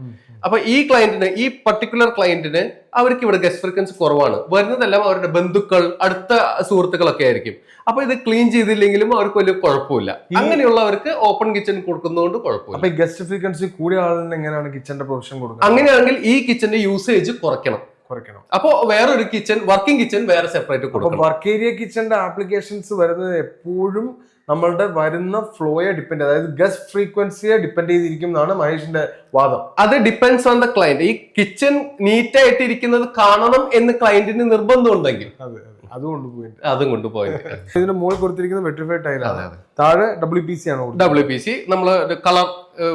അപ്പൊ ഈ ക്ലയന്റിന് ഈ പർട്ടിക്കുലർ ക്ലയന്റിന് അവർക്ക് ഇവിടെ ഗസ്റ്റ് ഫ്രീക്വൻസി കുറവാണ്. വരുന്നതെല്ലാം അവരുടെ ബന്ധുക്കൾ അടുത്ത സുഹൃത്തുക്കളൊക്കെ ആയിരിക്കും. അപ്പൊ ഇത് ക്ലീൻ ചെയ്തില്ലെങ്കിലും അവർക്ക് വലിയ കുഴപ്പമില്ല. അങ്ങനെയുള്ളവർക്ക് ഓപ്പൺ കിച്ചൺ കൊടുക്കുന്നതുകൊണ്ട് കുഴപ്പമില്ല. അപ്പൊ ഗസ്റ്റ് ഫ്രീക്വൻസി കൂടിയ ആളിന് എങ്ങനെയാണ് കിച്ചന്റെ പ്രൊഫഷൻ കൊടുക്കുന്നത്? അങ്ങനെയാണെങ്കിൽ ഈ കിച്ചന്റെ യൂസേജ് കുറയ്ക്കണം. കുറയ്ക്കണം. അപ്പോ വേറൊരു കിച്ചൺ വർക്കിംഗ് കിച്ചൺ വേറെ സെപ്പറേറ്റ് കൊടുക്കും വർക്ക് ഏരിയ കിച്ചന്റെ ആപ്ലിക്കേഷൻസ് വരുന്നത് എപ്പോഴും നമ്മളുടെ വരുന്ന ഫ്ലോയെ ഡിപ്പെൻഡ് അതായത് ഗസ്റ്റ് ഫ്രീക്വൻസിയെ ഡിപ്പെൻഡ് ചെയ്തിരിക്കും എന്നാണ് മഹേഷിന്റെ വാദം. അത് ഡിപ്പെൻഡ്സ് ഓൺ ദ ക്ലയന്റ് ഈ കിച്ചൺ നീറ്റ് ആയിട്ട് ഇരിക്കുന്നത് കാണണം എന്ന് ക്ലയന്റിന് നിർബന്ധം ഉണ്ടെങ്കിൽ. അതെ അതെ. അതുകൊണ്ട് പോയിട്ട് അതും ഇതിന്റെ മുകളിൽ കൊടുത്തിരിക്കുന്നത് വെട്രിഫൈഡ് ടൈലാണ് താഴെ ഡബ്ല്യു പി സി ആണ് ഡബ്ല്യു പി സി നമ്മൾ കളർ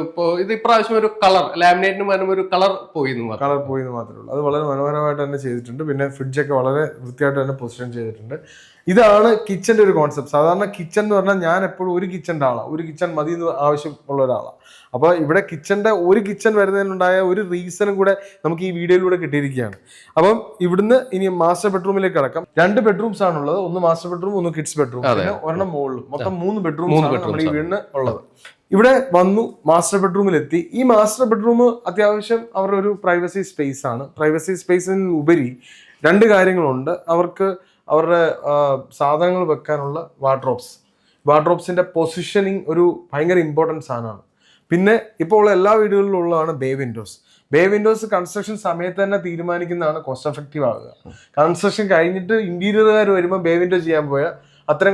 ഇപ്പോ ഇത് ഇപ്രാവശ്യം ഒരു കളർ ലാമിനേറ്റിന് പകരം ഒരു കളർ പോയി കളർ പോയി എന്ന് മാത്രമേ ഉള്ളൂ. അത് വളരെ മനോഹരമായിട്ട് തന്നെ ചെയ്തിട്ടുണ്ട്. പിന്നെ ഫ്രിഡ്ജൊക്കെ വളരെ വൃത്തിയായിട്ട് തന്നെ പൊസിഷൻ ചെയ്തിട്ടുണ്ട്. ഇതാണ് കിച്ചന്റെ ഒരു കോൺസെപ്റ്റ് സാധാരണ കിച്ചൺ എന്ന് പറഞ്ഞാൽ ഞാൻ എപ്പോഴും ഒരു കിച്ചന്റെ ആളാണ് ഒരു കിച്ചൺ മതി എന്ന് ആവശ്യമുള്ള ഒരാളാണ് അപ്പോൾ ഇവിടെ കിച്ചന്റെ ഒരു കിച്ചൺ വരുന്നതിനുണ്ടായ ഒരു റീസണും കൂടെ നമുക്ക് ഈ വീഡിയോയിലൂടെ കിട്ടിയിരിക്കുകയാണ്. അപ്പം ഇവിടുന്ന് ഇനി മാസ്റ്റർ ബെഡ്റൂമിലേക്ക് അടക്കം രണ്ട് ബെഡ്റൂംസ് ആണുള്ളത്. ഒന്ന് മാസ്റ്റർ ബെഡ്റൂം ഒന്ന് കിഡ്സ് ബെഡ്റൂം പിന്നെ ഒരെണ്ണം മുകളിൽ മൊത്തം മൂന്ന് ബെഡ്റൂംസ് ആണ് നമ്മുടെ ഈ വീടിന് ഉള്ളത്. ഇവിടെ വന്നു മാസ്റ്റർ ബെഡ്റൂമിലെത്തി ഈ മാസ്റ്റർ ബെഡ്റൂം അത്യാവശ്യം അവരുടെ ഒരു പ്രൈവസി സ്പേസ് ആണ്. പ്രൈവസി സ്പേസിന് ഉപരി രണ്ട് കാര്യങ്ങളുണ്ട്. അവർക്ക് അവരുടെ സാധനങ്ങൾ വെക്കാനുള്ള വാർഡ്രോപ്സ് വാർഡ്രോപ്സിന്റെ പൊസിഷനിങ് ഒരു ഭയങ്കര ഇമ്പോർട്ടന്റ് സാധനമാണ്. പിന്നെ ഇപ്പോൾ ഉള്ള എല്ലാ വീടുകളിലും ഉള്ളതാണ് bay windows bay windows construction സമയത്ത് തന്നെ തീരുമാനിക്കുന്നതാണ് കോസ്റ്റ് എഫക്റ്റീവ് ആവുക കൺസ്ട്രക്ഷൻ കഴിഞ്ഞിട്ട് ഇന്റീരിയറുകാർ വരുമ്പോൾ ബേ വിൻഡോ ചെയ്യാൻ പോയാൽ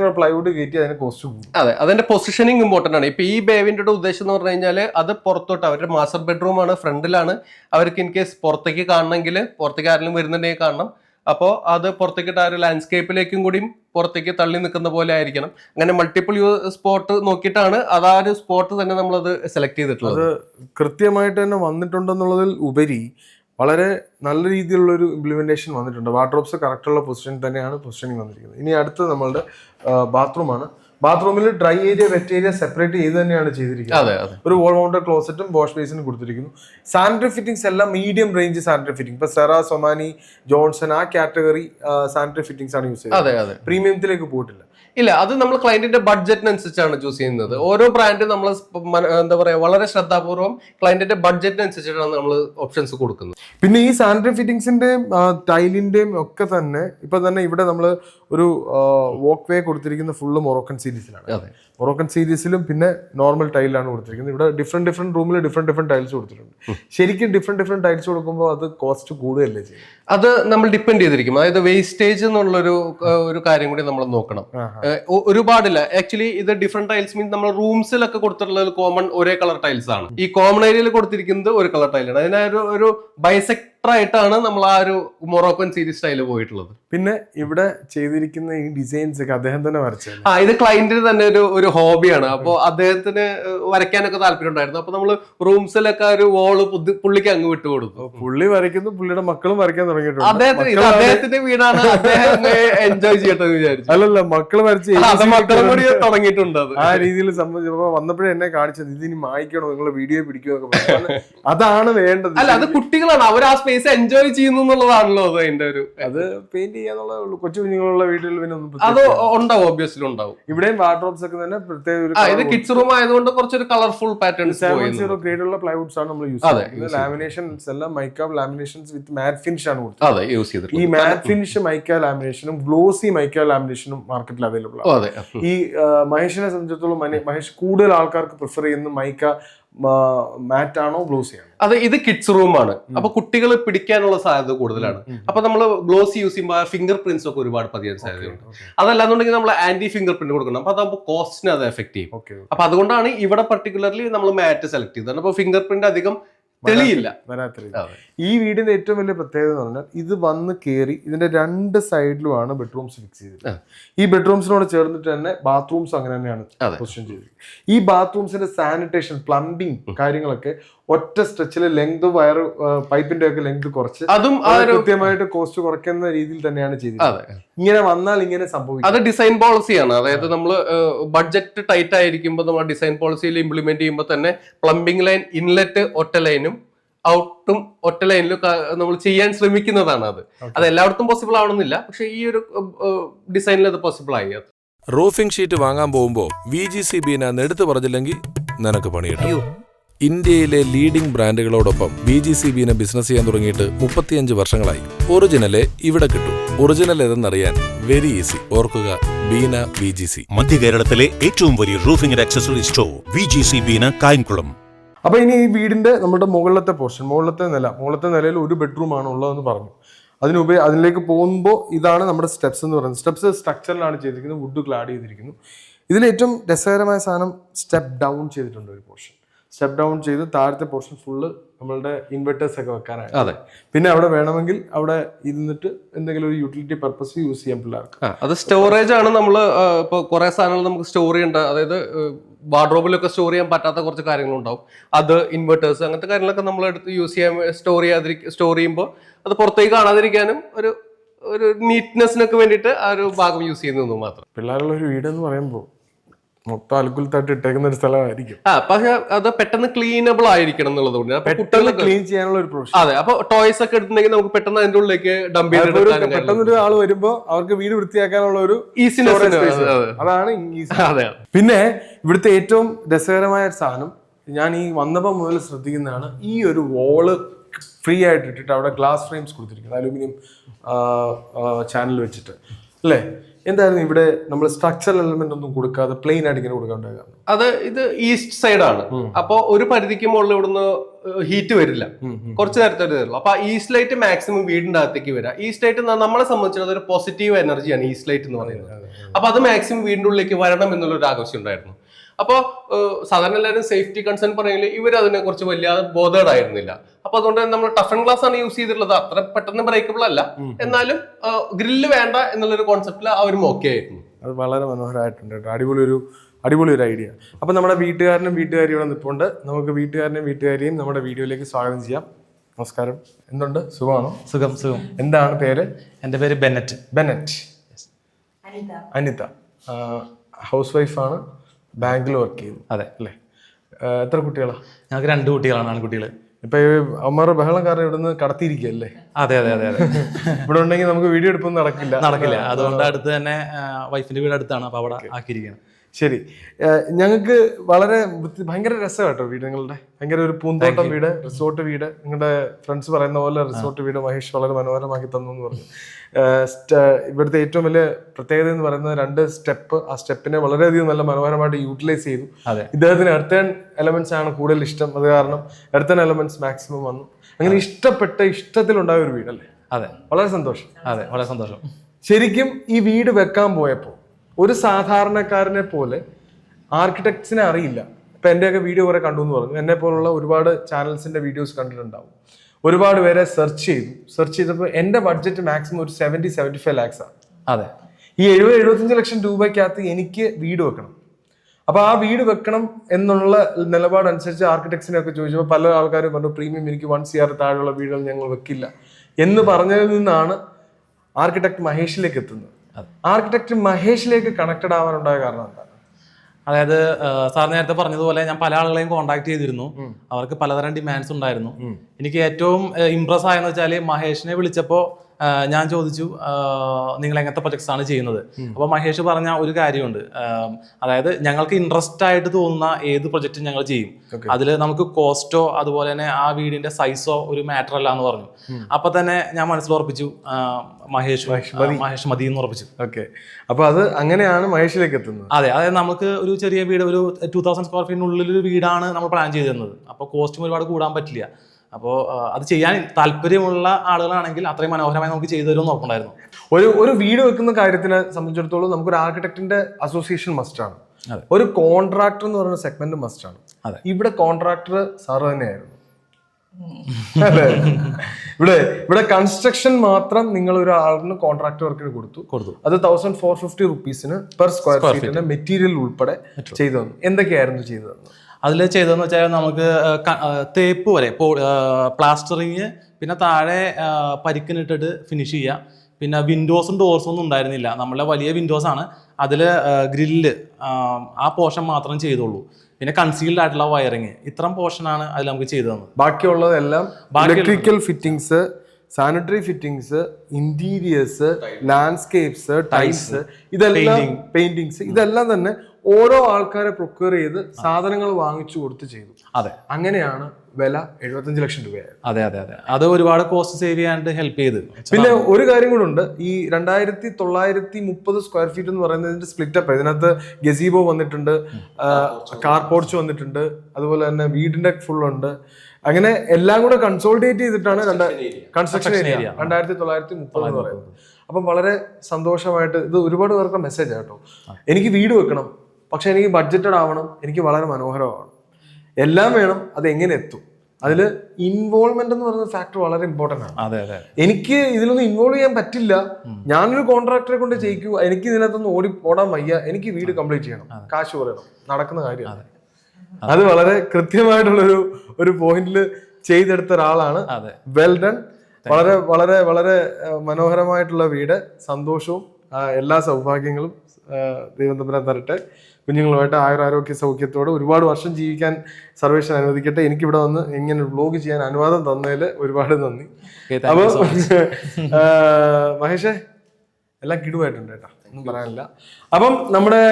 കൂടെ പ്ലൈവുഡ് കയറ്റി അതിന് കോസ്റ്റ് കൂടും. അതെ അതിന്റെ പൊസിഷനിങ് ഇമ്പോർട്ടന്റ് ആണ്. ഇപ്പൊ ഈ വിൻഡോയുടെ ഉദ്ദേശം എന്ന് പറഞ്ഞു കഴിഞ്ഞാൽ അത് പുറത്തോട്ട് അവരുടെ മാസ്റ്റർ ബെഡ്റൂം ആണ് ഫ്രണ്ടിലാണ് അവർക്ക് ഇൻ കേസ് പുറത്തേക്ക് കാണണമെങ്കിൽ പുറത്തേക്ക് ആരെങ്കിലും വരുന്നുണ്ടെങ്കിൽ കാണണം. അപ്പോൾ അത് പുറത്തേക്കിട്ട് ആ ഒരു ലാൻഡ്സ്കേപ്പിലേക്കും കൂടിയും പുറത്തേക്ക് തള്ളി നിൽക്കുന്ന പോലെ ആയിരിക്കണം. അങ്ങനെ മൾട്ടിപ്പിൾ സ്പോട്ട് നോക്കിയിട്ടാണ് അത് ആ ഒരു സ്പോട്ട് തന്നെ നമ്മളത് സെലക്ട് ചെയ്തിട്ടുള്ളത്. കൃത്യമായിട്ട് തന്നെ വന്നിട്ടുണ്ടെന്നുള്ളതിൽ ഉപരി വളരെ നല്ല രീതിയിലുള്ള ഒരു ഇംപ്ലിമെന്റേഷൻ വന്നിട്ടുണ്ട്. വാർഡ്രോബ്സ് കറക്റ്റുള്ള പൊസിഷൻ തന്നെയാണ് പൊസിഷനിങ് വന്നിരിക്കുന്നത്. ഇനി അടുത്ത് നമ്മളുടെ ബാത്റൂമാണ് ബാത്റൂമിൽ dry area wet area separate ചെയ്ത് തന്നെയാണ് ചെയ്തിരിക്കുന്നത്. ഒരു വോൾ മൗണ്ടഡ് ക്ലോസറ്റും വാഷ് ബേസിനും കൊടുത്തിരിക്കുന്നു. സാനിറ്ററി ഫിറ്റിംഗ്സ് എല്ലാം മീഡിയം റേഞ്ച് സാനിറ്ററി ഫിറ്റിംഗ് ഇപ്പൊ സെറ സൊമാനി ജോൺസൺ ആ കാറ്റഗറി സാനിറ്ററി ഫിറ്റിംഗ്സ് ആണ് യൂസ് ചെയ്യുന്നത് പ്രീമിയത്തിലേക്ക് പോയിട്ടില്ല. ഇല്ല അത് നമ്മൾ ക്ലയന്റിന്റെ ബഡ്ജറ്റിനനുസരിച്ചാണ് ചൂസ് ചെയ്യുന്നത്. ഓരോ ബ്രാൻഡ് നമ്മൾ എന്താ പറയാ വളരെ ശ്രദ്ധാപൂർവം ക്ലയന്റിന്റെ ബഡ്ജറ്റിനനുസരിച്ചിട്ടാണ് നമ്മൾ ഓപ്ഷൻസ് കൊടുക്കുന്നത്. പിന്നെ ഈ സാനിറ്ററി ഫിറ്റിംഗ്സിന്റെയും ടൈലിന്റെയും ഒക്കെ തന്നെ ഇപ്പൊ തന്നെ ഇവിടെ നമ്മൾ ഒരു വോക്ക് വേ കൊടുത്തിരിക്കുന്ന ഫുള്ള് മൊറോക്കൻ സീരീസിലാണ് അതെ. മൊറോക്കൻ സീരീസിലും പിന്നെ നോർമൽ ടൈലാണ് കൊടുത്തിരിക്കുന്നത്. ഇവിടെ ഡിഫറെന്റ് ഡിഫറെന്റ് റൂമിൽ ഡിഫറെന്റ് ഡിഫറെന്റ് ടൈൽസ് കൊടുത്തിട്ടുണ്ട്. ശരിക്കും ഡിഫറെന്റ് ഡിഫറെന്റ് ടൈൽസ് കൊടുക്കുമ്പോൾ അത് കോസ്റ്റ് കൂടുകയല്ലേ ചെയ്യും അത് നമ്മൾ ഡിപ്പെൻഡ് ചെയ്തിരിക്കും. അതായത് വേസ്റ്റേജ് എന്നുള്ളൊരു ഒരു കാര്യം കൂടി നമ്മൾ നോക്കണം. ഒരുപാടില്ല. ആക്ച്വലി ഇത് ഡിഫറെന്റ് ടൈൽസ് മീൻസ് നമ്മൾ റൂംസിലൊക്കെ കൊടുത്തിട്ടുള്ളത് കോമൺ ഒരേ കളർ ടൈൽസ് ആണ്. ഈ കോമൺ ഏരിയയിൽ കൊടുത്തിരിക്കുന്നത് ഒരു കളർ ടൈലാണ് ആണ്. ഒരു ബൈസെക്ടർ ആയിട്ടാണ് നമ്മൾ ആ ഒരു മൊറോക്കൻ സീരീസ് സ്റ്റൈൽ പോയിട്ടുള്ളത്. പിന്നെ ഇവിടെ ചെയ്തിരിക്കുന്ന ഈ ഡിസൈൻസ് ഒക്കെ അദ്ദേഹം തന്നെ വരച്ചത് ആ ഇത് ക്ലയന്റിന് തന്നെ ഒരു ഒരു ഹോബിയാണ് അപ്പോൾ അദ്ദേഹത്തിന് വരയ്ക്കാനൊക്കെ താല്പര്യം ഉണ്ടായിരുന്നു അപ്പൊ നമ്മൾ റൂംസിലൊക്കെ ഒരു വോൾ പുള്ളിക്ക് അങ്ങ് വിട്ടു കൊടുത്തു പുള്ളി വരയ്ക്കുന്നു പുള്ളിയുടെ മക്കളും വരയ്ക്കാൻ തുടങ്ങിയിട്ടുണ്ട്. അദ്ദേഹത്തിന് ഇത് അദ്ദേഹത്തിന്റെ വീടാണ്. അദ്ദേഹം എൻജോയ് ചെയ്യട്ടെ എന്ന് വിചാരിച്ചു. അല്ലല്ല മക്കൾ വരച്ച് മക്കളും കൂടി തുടങ്ങിയിട്ടുണ്ട് ആ രീതിയിൽ സംബന്ധിച്ചപ്പോ വന്നപ്പോഴേ എന്നെ കാണിച്ചത് ഇതിനി മായിക്കണോ നിങ്ങൾ വീഡിയോ പിടിക്കുമോ അതാണ് വേണ്ടത്. അല്ല അത് കുട്ടികളാണ്. അവർ ആ സ്പേസ് എൻജോയ് ചെയ്യുന്നു എന്നുള്ളതാണല്ലോ അത് അതിന്റെ ഒരു അത് പെയിന്റ് ചെയ്യാന്നുള്ളതേ ഉള്ളൂ. കൊച്ചു കുഞ്ഞുങ്ങളുള്ള വീട്ടിൽ പിന്നെ ഒന്നും അത് ഉണ്ടാവും ഒബ്വിയസ്ലി ഉണ്ടാവും. ഇവിടെയും വാർഡ്രോബ്സ് ഒക്കെ തന്നെ പ്രത്യേക ഒരു ആ ഇത് കിഡ്സ് റൂം ആയതുകൊണ്ട് കുറച്ചൊരു കളർഫുൾ പാറ്റേൺസ് സീറോ ഗ്രേഡ് ഉള്ള പ്ലൈവുഡ്സ് ആണ് നമ്മൾ യൂസ് അതെ, ചെയ്യുന്നത്. ലാമിനേഷൻസ് എല്ലാം mica laminations with matt finish ആണ് കൊടുത്തത്. അതെ യൂസ് ഈ ചെയ്തിട്ടുണ്ട് മാറ്റ് ഫിനിഷ് മൈക്ക ലാമിനേഷനും ഗ്ലോസി മൈക്ക ലാമിനേഷനും മാർക്കറ്റിൽ അവൈലബിൾ ഓ, ആണ്. അതെ ഈ ആ, മഹേഷിനെ സംബന്ധിച്ചിടത്തോളം മനെ- മഹേഷ് കൂടുതൽ ആൾക്കാർക്ക് പ്രിഫർ ചെയ്യുന്ന മൈക്ക മാറ്റ് ആണോ ഗ്ലോസി ആണോ അത് ഇത് കിഡ്സ് റൂം ആണ്. അപ്പൊ കുട്ടികൾ പിടിക്കാനുള്ള സാധ്യത കൂടുതലാണ്. അപ്പൊ നമ്മൾ ഗ്ലോസ് യൂസ് ചെയ്യുമ്പോൾ ഫിംഗർ പ്രിന്റ്സ് ഒക്കെ ഒരുപാട് പതിയാൻ സാധ്യതയുണ്ട്. അതല്ലാന്നുണ്ടെങ്കിൽ നമ്മൾ ആന്റി ഫിംഗർ പ്രിന്റ് കൊടുക്കണം. അപ്പൊ അതാകുമ്പോൾ കോസ്റ്റിന് അത് എഫക്ട് ചെയ്യും. അപ്പൊ അതുകൊണ്ടാണ് ഇവിടെ പർട്ടിക്കുലർലി നമ്മൾ മാറ്റ് സെലക്ട് ചെയ്തത്. അപ്പൊ ഫിംഗർ പ്രിന്റ് അധികം തെളിയില്ല. വരാത്ത ഈ വീടിന്റെ ഏറ്റവും വലിയ പ്രത്യേകത എന്ന് പറഞ്ഞാൽ ഇത് വന്ന് കയറി ഇതിന്റെ രണ്ട് സൈഡിലുമാണ് ബെഡ്റൂംസ് ഫിക്സ് ചെയ്തത് ഈ ബെഡ്റൂംസിനോട് ചേർന്നിട്ട് തന്നെ ബാത്റൂംസ് അങ്ങനെ തന്നെയാണ് പൊസിഷൻ ചെയ്തത് ഈ ബാത്റൂംസിന്റെ സാനിറ്റേഷൻ പ്ലംബിംഗ് കാര്യങ്ങളൊക്കെ ഒറ്റ സ്ട്രെച്ചിൽ ലെങ്ത് വയർ പൈപ്പിന്റെ ഒക്കെ ലെങ്ത് കുറച്ച് അതും കൃത്യമായിട്ട് കോസ്റ്റ് കുറയ്ക്കുന്ന രീതിയിൽ തന്നെയാണ് ചെയ്തത് അതെ. ഇങ്ങനെ വന്നാൽ ഇങ്ങനെ സംഭവിക്കും. അത് ഡിസൈൻ പോളിസിയാണ്. അതായത് നമ്മൾ ബഡ്ജറ്റ് ടൈറ്റ് ആയിരിക്കുമ്പോൾ നമ്മൾ ഡിസൈൻ പോളിസിയിൽ ഇംപ്ലിമെന്റ് ചെയ്യുമ്പോൾ തന്നെ പ്ലംബിംഗ് ലൈൻ ഇൻലെറ്റ് ഒറ്റ ലൈനും ഔട്ടും ഒറ്റ ലൈനിലും നമ്മൾ ചെയ്യാൻ ശ്രമിക്കുന്നതാണ് അത്. അത് എല്ലായിടത്തും പോസിബിൾ ആവണമെന്നില്ല. പക്ഷെ ഈ ഒരു ഡിസൈനിൽ അത് പോസിബിൾ ആയി. അത് റൂഫിംഗ് ഷീറ്റ് വാങ്ങാൻ പോകുമ്പോൾ വി ജി സി ബീന എടുത്തു പറഞ്ഞില്ലെങ്കിൽ നിനക്ക് പണിയിടും. ഇന്ത്യയിലെ ലീഡിംഗ് ബ്രാൻഡുകളോടൊപ്പം ബി ജി സി ബിനെ ബിസിനസ് ചെയ്യാൻ തുടങ്ങിയിട്ട് മുപ്പത്തിയഞ്ച് വർഷങ്ങളായി. ഒറിജിനലെ ഇവിടെ കിട്ടും. ഒറിജിനൽ ഏതെന്നറിയാൻ വെരി ഈസി ഓർക്കുക ബീന ബി ജി സി മധ്യ കേരളത്തിലെ ഏറ്റവും വലിയ roofing accessory store B G C Beena Kayamkulam. അപ്പൊ ഇനി ഈ വീടിന്റെ നമ്മുടെ മുകളിലത്തെ പോർഷൻ മുകളിലത്തെ നില മുകളിലത്തെ നിലയിൽ ഒരു ബെഡ്റൂം ആണ് ഉള്ളതെന്ന് പറഞ്ഞു. അതിനുപരി അതിലേക്ക് പോകുമ്പോൾ ഇതാണ് നമ്മുടെ സ്റ്റെപ്സ് എന്ന് പറയുന്നത്. സ്റ്റെപ്സ് സ്ട്രക്ചറിലാണ് ചെയ്തിരിക്കുന്നത് വുഡ് ക്ലാഡ് ചെയ്തിരിക്കുന്നു. ഇതിൽ ഏറ്റവും രസകരമായ സാധനം സ്റ്റെപ്പ് ഡൗൺ ചെയ്തിട്ടുണ്ട് ഒരു പോർഷൻ സ്റ്റെപ്പ് ഡൗൺ ചെയ്ത് താഴത്തെ പോർഷൻ ഫുള്ള് നമ്മളുടെ ഇൻവെർട്ടേഴ്സ് ഒക്കെ വെക്കാനായി അതെ. പിന്നെ അവിടെ വേണമെങ്കിൽ അവിടെ ഇരുന്നിട്ട് എന്തെങ്കിലും ഒരു യൂട്ടിലിറ്റി പർപ്പസ് യൂസ് ചെയ്യാൻ പിള്ളേർക്ക്. അത് സ്റ്റോറേജ് ആണ് നമ്മൾ ഇപ്പോൾ കുറെ സാധനങ്ങൾ നമുക്ക് സ്റ്റോർ ചെയ്യേണ്ട അതായത് വാർഡ്രോബിലൊക്കെ സ്റ്റോർ ചെയ്യാൻ പറ്റാത്ത കുറച്ച് കാര്യങ്ങളുണ്ടാവും. അത് ഇൻവെർട്ടേഴ്സ് അങ്ങനത്തെ കാര്യങ്ങളൊക്കെ നമ്മൾ എടുത്ത് യൂസ് ചെയ്യാൻ സ്റ്റോർ ചെയ്യാതിരിക്കും സ്റ്റോർ ചെയ്യുമ്പോൾ അത് പുറത്തേക്ക് കാണാതിരിക്കാനും ഒരു ഒരു നീറ്റ്നെസ്സിനൊക്കെ വേണ്ടിയിട്ട് ആ ഒരു ഭാഗം യൂസ് ചെയ്യുന്നത് മാത്രം. പിള്ളേരുള്ള ഒരു വീട് എന്ന് പറയുമ്പോൾ മൊത്തം അൽക്കുലത്തായിട്ട് ഇട്ടേക്കുന്ന ഒരു സ്ഥലമായിരിക്കും. ആ പക്ഷെ അത് പെട്ടെന്ന് ക്ലീനബിൾ ആയിരിക്കണം എന്നുള്ളത് കൊണ്ട്. പെട്ടെന്ന് ക്ലീൻ ചെയ്യാനുള്ള ഒരു പ്രൊഫഷൻ അതെ അപ്പൊ ടോയ്സ് ഒക്കെ എടുത്തിട്ടുണ്ടെങ്കിൽ നമുക്ക് പെട്ടെന്ന് അതിന്റെ ഉള്ളിലേക്ക് ഡംപ് ഒരു പെട്ടെന്ന് ഒരു ആൾ വരുമ്പോ അവർക്ക് വീട് വൃത്തിയാക്കാനുള്ള ഒരു ഈസിനെസ് അതാണ് അതെ. പിന്നെ ഇവിടുത്തെ ഏറ്റവും രസകരമായ ഒരു സാധനം ഞാൻ ഈ വന്നപ്പോൾ മുതൽ ശ്രദ്ധിക്കുന്നതാണ് ഈ ഒരു വോൾ ഫ്രീ ആയിട്ട് ഇട്ടിട്ട് അവിടെ ഗ്ലാസ് ഫ്രെയിംസ് കൊടുത്തിരിക്കുന്നത് അലൂമിനിയം ചാനൽ വെച്ചിട്ട്. അല്ലേ? എന്തായിരുന്നു ഇവിടെ നമ്മൾ സ്ട്രക്ചറൽ എലമെന്റ് ഒന്നും കൊടുക്കാതെ പ്ലെയിൻ ആയിട്ട് ഇങ്ങനെ കൊടുക്കാൻ കാരണം അത് ഇത് ഈസ്റ്റ് സൈഡാണ് അപ്പോൾ ഒരു പരിധിക്ക് മുകളിൽ ഇവിടുന്ന് ഹീറ്റ് വരില്ല. കുറച്ച് നേരത്തെ ഒരു അപ്പൊ ഈസ്റ്റ് ലൈറ്റ് മാക്സിമം വീടിന്റെ അകത്തേക്ക് വരാം. ഈസ്റ്റ് ലൈറ്റ് നമ്മളെ സംബന്ധിച്ചിടത്തോളം ഒരു പോസിറ്റീവ് എനർജിയാണ് ഈസ്റ്റ് ലൈറ്റ് എന്ന് പറയുന്നത്. അപ്പൊ അത് മാക്സിമം വീടിന്റെ ഉള്ളിലേക്ക് വരണം എന്നുള്ള ഒരു ആവശ്യം ഉണ്ടായിരുന്നു. അപ്പോൾ സാധാരണ എല്ലാവരും സേഫ്റ്റി കൺസേൺ പറയുമെങ്കിൽ ഇവർ അതിനെ കുറിച്ച് വലിയ ബോധേഡ് ആയിരുന്നില്ല അപ്പൊ അതുകൊണ്ട് തന്നെ നമ്മൾ ടഫൻ ഗ്ലാസ് ആണ് യൂസ് ചെയ്തിട്ടുള്ളത്. അത്ര പെട്ടെന്ന് ബ്രേക്കബിൾ അല്ല. എന്നാലും ഗ്രില്ല് വേണ്ട എന്നുള്ളൊരു കോൺസെപ്റ്റിൽ അവരും ഓക്കെ ആയിരുന്നു. അത് വളരെ മനോഹരമായിട്ടുണ്ട് കേട്ടോ. അടിപൊളി ഒരു അടിപൊളി ഒരു ഐഡിയ അപ്പോൾ നമ്മുടെ വീട്ടുകാരനും വീട്ടുകാരിയും ഇവിടെ നിൽപ്പുണ്ട് നമുക്ക് വീട്ടുകാരനും വീട്ടുകാരിയും നമ്മുടെ വീഡിയോയിലേക്ക് സ്വാഗതം ചെയ്യാം. നമസ്കാരം. എന്തുണ്ട്? സുഖമാണോ? സുഖം സുഖം. എന്താണ് പേര്? എന്റെ പേര് ബെനറ്റ്. ബെനറ്റ്. അനിത. ഹൗസ് വൈഫാണ് ബാങ്കിൽ വർക്ക് ചെയ്യുന്നു. അതെ അല്ലേ? എത്ര കുട്ടികളാണ് ഞങ്ങൾക്ക് രണ്ട് കുട്ടികളാണ് ആൺകുട്ടികൾ ഇപ്പൊ ഈ അമ്മമാരുടെ ബഹളം കാരണം ഇവിടുന്ന് കടത്തിയിരിക്കുകയല്ലേ? അതെ അതെ അതെ അതെ. ഇവിടെ ഉണ്ടെങ്കിൽ നമുക്ക് വീഡിയോ എടുപ്പൊന്നും നടക്കില്ല. നടക്കില്ല. അതുകൊണ്ട് അടുത്ത് തന്നെ വൈഫിന്റെ വീട് അടുത്താണ്. അപ്പൊ അവിടെ ആക്കിയിരിക്കുകയാണ്. ശരി. ഞങ്ങൾക്ക് വളരെ ഭയങ്കര രസം കേട്ടോ വീട് നിങ്ങളുടെ ഭയങ്കര ഒരു പൂന്തോട്ടം വീട് റിസോർട്ട് വീട്. നിങ്ങളുടെ ഫ്രണ്ട്സ് പറയുന്ന പോലെ റിസോർട്ട് വീട് മഹേഷ് വളരെ മനോഹരമാക്കി തന്നു എന്ന് പറഞ്ഞു ഇവിടുത്തെ ഏറ്റവും വലിയ പ്രത്യേകത എന്ന് പറയുന്നത് രണ്ട് സ്റ്റെപ്പ്. ആ സ്റ്റെപ്പിനെ വളരെയധികം നല്ല മനോഹരമായിട്ട് യൂട്ടിലൈസ് ചെയ്തു. ഇദ്ദേഹത്തിന് എർത്തേൺ എലമെന്റ്സ് ആണ് കൂടുതൽ ഇഷ്ടം. അത് കാരണം എർത്തേൺ എലമെന്റ്സ് മാക്സിമം വന്നു. അങ്ങനെ ഇഷ്ടപ്പെട്ട ഇഷ്ടത്തിലുണ്ടായ ഒരു വീടല്ലേ? അതെ. വളരെ സന്തോഷം. അതെ വളരെ സന്തോഷം. ശരിക്കും ഈ വീട് വെക്കാൻ പോയപ്പോൾ ഒരു സാധാരണക്കാരനെ പോലെ ആർക്കിടെക്ട്സിനെ അറിയില്ല. ഇപ്പൊ എന്റെയൊക്കെ വീഡിയോ കുറെ കണ്ടു എന്ന് പറഞ്ഞു. എന്നെ പോലുള്ള ഒരുപാട് ചാനൽസിന്റെ വീഡിയോസ് കണ്ടിട്ടുണ്ടാവും. ഒരുപാട് പേരെ സെർച്ച് ചെയ്തു. സെർച്ച് ചെയ്തപ്പോൾ എന്റെ ബഡ്ജറ്റ് മാക്സിമം ഒരു സെവന്റി സെവന്റി ഫൈവ് ലാക്സ് ആണ്. അതെ. ഈ എഴുപത് എഴുപത്തഞ്ച് ലക്ഷം രൂപയ്ക്കകത്ത് എനിക്ക് വീട് വെക്കണം. അപ്പൊ ആ വീട് വെക്കണം എന്നുള്ള നിലപാടനുസരിച്ച് ആർക്കിടെക്ട്സിനെ ഒക്കെ ചോദിച്ചപ്പോൾ പല ആൾക്കാരും പറഞ്ഞു പ്രീമിയം എനിക്ക് വൺ സി ആർ താഴെയുള്ള വീടുകൾ ഞങ്ങൾ വെക്കില്ല. എന്ന് പറഞ്ഞതിൽ നിന്നാണ് ആർക്കിടെക്ട് മഹേഷിലേക്ക് എത്തുന്നത്. ആർക്കിടെക്ട് മഹേഷിലേക്ക് കണക്റ്റഡ് ആവാനുണ്ടായ കാരണം എന്താണ്? അതായത് സാർ നേരത്തെ പറഞ്ഞതുപോലെ ഞാൻ പല ആളുകളെയും കോൺടാക്ട് ചെയ്തിരുന്നു. അവർക്ക് പലതരം ഡിമാൻഡ്സ് ഉണ്ടായിരുന്നു. എനിക്ക് ഏറ്റവും ഇംപ്രസ് ആയെന്ന് വെച്ചാൽ മഹേഷിനെ വിളിച്ചപ്പോൾ ഞാൻ ചോദിച്ചു നിങ്ങൾ എങ്ങനത്തെ പ്രൊജക്ട്സ് ആണ് ചെയ്യുന്നത്? അപ്പോൾ മഹേഷ് പറഞ്ഞ ഒരു കാര്യമുണ്ട്. അതായത് ഞങ്ങൾക്ക് ഇൻട്രസ്റ്റ് ആയിട്ട് തോന്നുന്ന ഏത് പ്രൊജക്റ്റും ഞങ്ങൾ ചെയ്യും. അതിൽ നമുക്ക് കോസ്റ്റോ അതുപോലെ തന്നെ ആ വീടിന്റെ സൈസോ ഒരു മാറ്റർ അല്ല എന്ന് പറഞ്ഞു. അപ്പൊ തന്നെ ഞാൻ മനസ്സിൽ ഉറപ്പിച്ചു മഹേഷ് മഹേഷ് മതി. എന്ന് ഉറപ്പിച്ചു. ഓക്കെ അപ്പൊ അത് അങ്ങനെയാണ് മഹേഷിലേക്ക് എത്തുന്നത്. അതെ അതായത് നമുക്ക് ഒരു ചെറിയ വീട് ഒരു ടൂ തൗസൻഡ് സ്ക്വയർ ഫീറ്റിനുള്ളിൽ ഒരു വീടാണ് നമ്മൾ പ്ലാൻ ചെയ്തിരുന്നത്. അപ്പോൾ കോസ്റ്റും ഒരുപാട് കൂടാൻ പറ്റില്ല. അപ്പോൾ അത് ചെയ്യാൻ താല്പര്യമുള്ള ആളുകളാണെങ്കിൽ അത്രയും മനോഹരമായി നമുക്ക് ചെയ്തു തരുമെന്ന് നോക്കണ്ടായിരുന്നു ഒരു ഒരു വീട് വെക്കുന്ന കാര്യത്തിനെ സംബന്ധിച്ചിടത്തോളം നമുക്കൊരു ആർക്കിടെക്ടിന്റെ അസോസിയേഷൻ മസ്റ്റ് ആണ്. ഒരു കോൺട്രാക്ടർ എന്ന് പറയുന്ന സെഗ്മെന്റ് മസ്റ്റ് ആണ്. അതെ. ഇവിടെ കോൺട്രാക്ടർ സാറ് തന്നെയായിരുന്നു? ഇവിടെ ഇവിടെ കൺസ്ട്രക്ഷൻ മാത്രം നിങ്ങൾ ഒരു ആളിന് കോൺട്രാക്ട് വർക്കിന് കൊടുത്തു. കൊടുത്തു. അത് തൗസൻഡ് ഫോർ ഫിഫ്റ്റി റുപ്പീസിന് പെർ സ്ക്വയർ ഫീറ്റിന്റെ മെറ്റീരിയൽ ഉൾപ്പെടെ ചെയ്തു തന്നു. എന്തൊക്കെയായിരുന്നു ചെയ്തു തന്നത്? അതിൽ ചെയ്തതെന്ന് വെച്ചാൽ നമുക്ക് തേപ്പ് വരെ പ്ലാസ്റ്ററിങ് പിന്നെ താഴെ പരിക്കിനിട്ടിട്ട് ഫിനിഷ് ചെയ്യുക. പിന്നെ വിൻഡോസും ഡോർസും ഒന്നും ഉണ്ടായിരുന്നില്ല. നമ്മളെ വലിയ വിൻഡോസ് ആണ്. അതിൽ ഗ്രില്ല് ആ പോർഷൻ മാത്രം ചെയ്തോളൂ പിന്നെ കൺസീൽഡ് ആയിട്ടുള്ള വയറിങ് ഇത്രയും പോർഷനാണ് അതിൽ നമുക്ക് ചെയ്തു തന്നത്. ബാക്കിയുള്ളതെല്ലാം ബാക്കിയുള്ള- electrical fittings sanitary fittings interiors landscapes tiles ഇതെല്ലാം പെയിന്റിങ്സ് ഇതെല്ലാം തന്നെ ഓരോ ആൾക്കാരെ പ്രൊക്യൂർ ചെയ്ത് സാധനങ്ങൾ വാങ്ങിച്ചു കൊടുത്ത് ചെയ്തു. അതെ. അങ്ങനെയാണ് വില എഴുപത്തഞ്ച് ലക്ഷം രൂപയായത്. അതെ അതെ അതെ. അത് ഒരുപാട് കോസ്റ്റ് സേവ് ചെയ്യാൻ ഹെൽപ്പ് ചെയ്തു. പിന്നെ ഒരു കാര്യം കൂടെ ഉണ്ട്. ഈ രണ്ടായിരത്തി തൊള്ളായിരത്തി മുപ്പത് സ്ക്വയർ ഫീറ്റ് എന്ന് പറയുന്നതിന്റെ സ്പ്ലിറ്റ് അപ്പ് ഇതിനകത്ത് ഗസീബോ വന്നിട്ടുണ്ട് കാർ പോർച്ച് വന്നിട്ടുണ്ട് അതുപോലെ തന്നെ വീടിന്റെ ഫുൾ ഉണ്ട്. അങ്ങനെ എല്ലാം കൂടെ കൺസോൾട്ടേറ്റ് ചെയ്തിട്ടാണ് കൺസ്ട്രക്ഷൻ ഏരിയ. രണ്ടായിരത്തി തൊള്ളായിരത്തി മുപ്പത് എന്ന് പറയുന്നത്. അപ്പം വളരെ സന്തോഷമായിട്ട് ഇത് ഒരുപാട് പേർക്ക് മെസ്സേജ് ആട്ടോ എനിക്ക് വീട് വെക്കണം. പക്ഷെ എനിക്ക് ബഡ്ജറ്റഡ് ആവണം എനിക്ക് വളരെ മനോഹരമാവണം. എല്ലാം വേണം അത് എങ്ങനെ എത്തും? അതിൽ ഇൻവോൾവ്മെന്റ് എന്ന് പറയുന്ന ഫാക്ടർ വളരെ ഇമ്പോർട്ടന്റ് ആണ്. എനിക്ക് ഇതിലൊന്നും ഇൻവോൾവ് ചെയ്യാൻ പറ്റില്ല. ഞാനൊരു കോൺട്രാക്ടറെ കൊണ്ട് ചെയ്യിക്കൂ എനിക്ക് ഇതിനകത്തൊന്നും ഓടി ഓടാൻ വയ്യ എനിക്ക് വീട് കംപ്ലീറ്റ് ചെയ്യണം കാശ് പറയണം നടക്കുന്ന കാര്യമാണ് അത്. വളരെ കൃത്യമായിട്ടുള്ളൊരു ഒരു പോയിന്റിൽ ചെയ്തെടുത്ത ഒരാളാണ് വെൽ ഡൺ വളരെ വളരെ വളരെ മനോഹരമായിട്ടുള്ള വീട്. സന്തോഷവും എല്ലാ സൗഭാഗ്യങ്ങളും ദൈവം തമ്പുരാൻ തരട്ടെ കുഞ്ഞുങ്ങളുമായിട്ട് ആയുരാരോഗ്യ സൗഖ്യത്തോടെ ഒരുപാട് വർഷം ജീവിക്കാൻ സർവേഷൻ അനുവദിക്കട്ടെ. എനിക്കിവിടെ വന്ന് ഇങ്ങനെ വ്ലോഗ് ചെയ്യാൻ അനുവാദം തന്നതിൽ ഒരുപാട് നന്ദി. അപ്പോൾ മഹേഷേ എല്ലാം കിടുവായിട്ടുണ്ട് കേട്ടോ. ഒന്നും പറയാനില്ല. അപ്പം നമ്മുടെ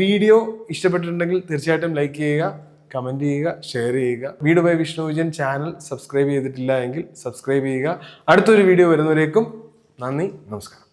വീഡിയോ ഇഷ്ടപ്പെട്ടിട്ടുണ്ടെങ്കിൽ തീർച്ചയായിട്ടും ലൈക്ക് ചെയ്യുക കമന്റ് ചെയ്യുക ഷെയർ ചെയ്യുക. Video by Vishnu Vijayan channel subscribe ചെയ്തിട്ടില്ല എങ്കിൽ സബ്സ്ക്രൈബ് ചെയ്യുക. അടുത്തൊരു വീഡിയോ വരുന്നവരേക്കും നന്ദി നമസ്കാരം.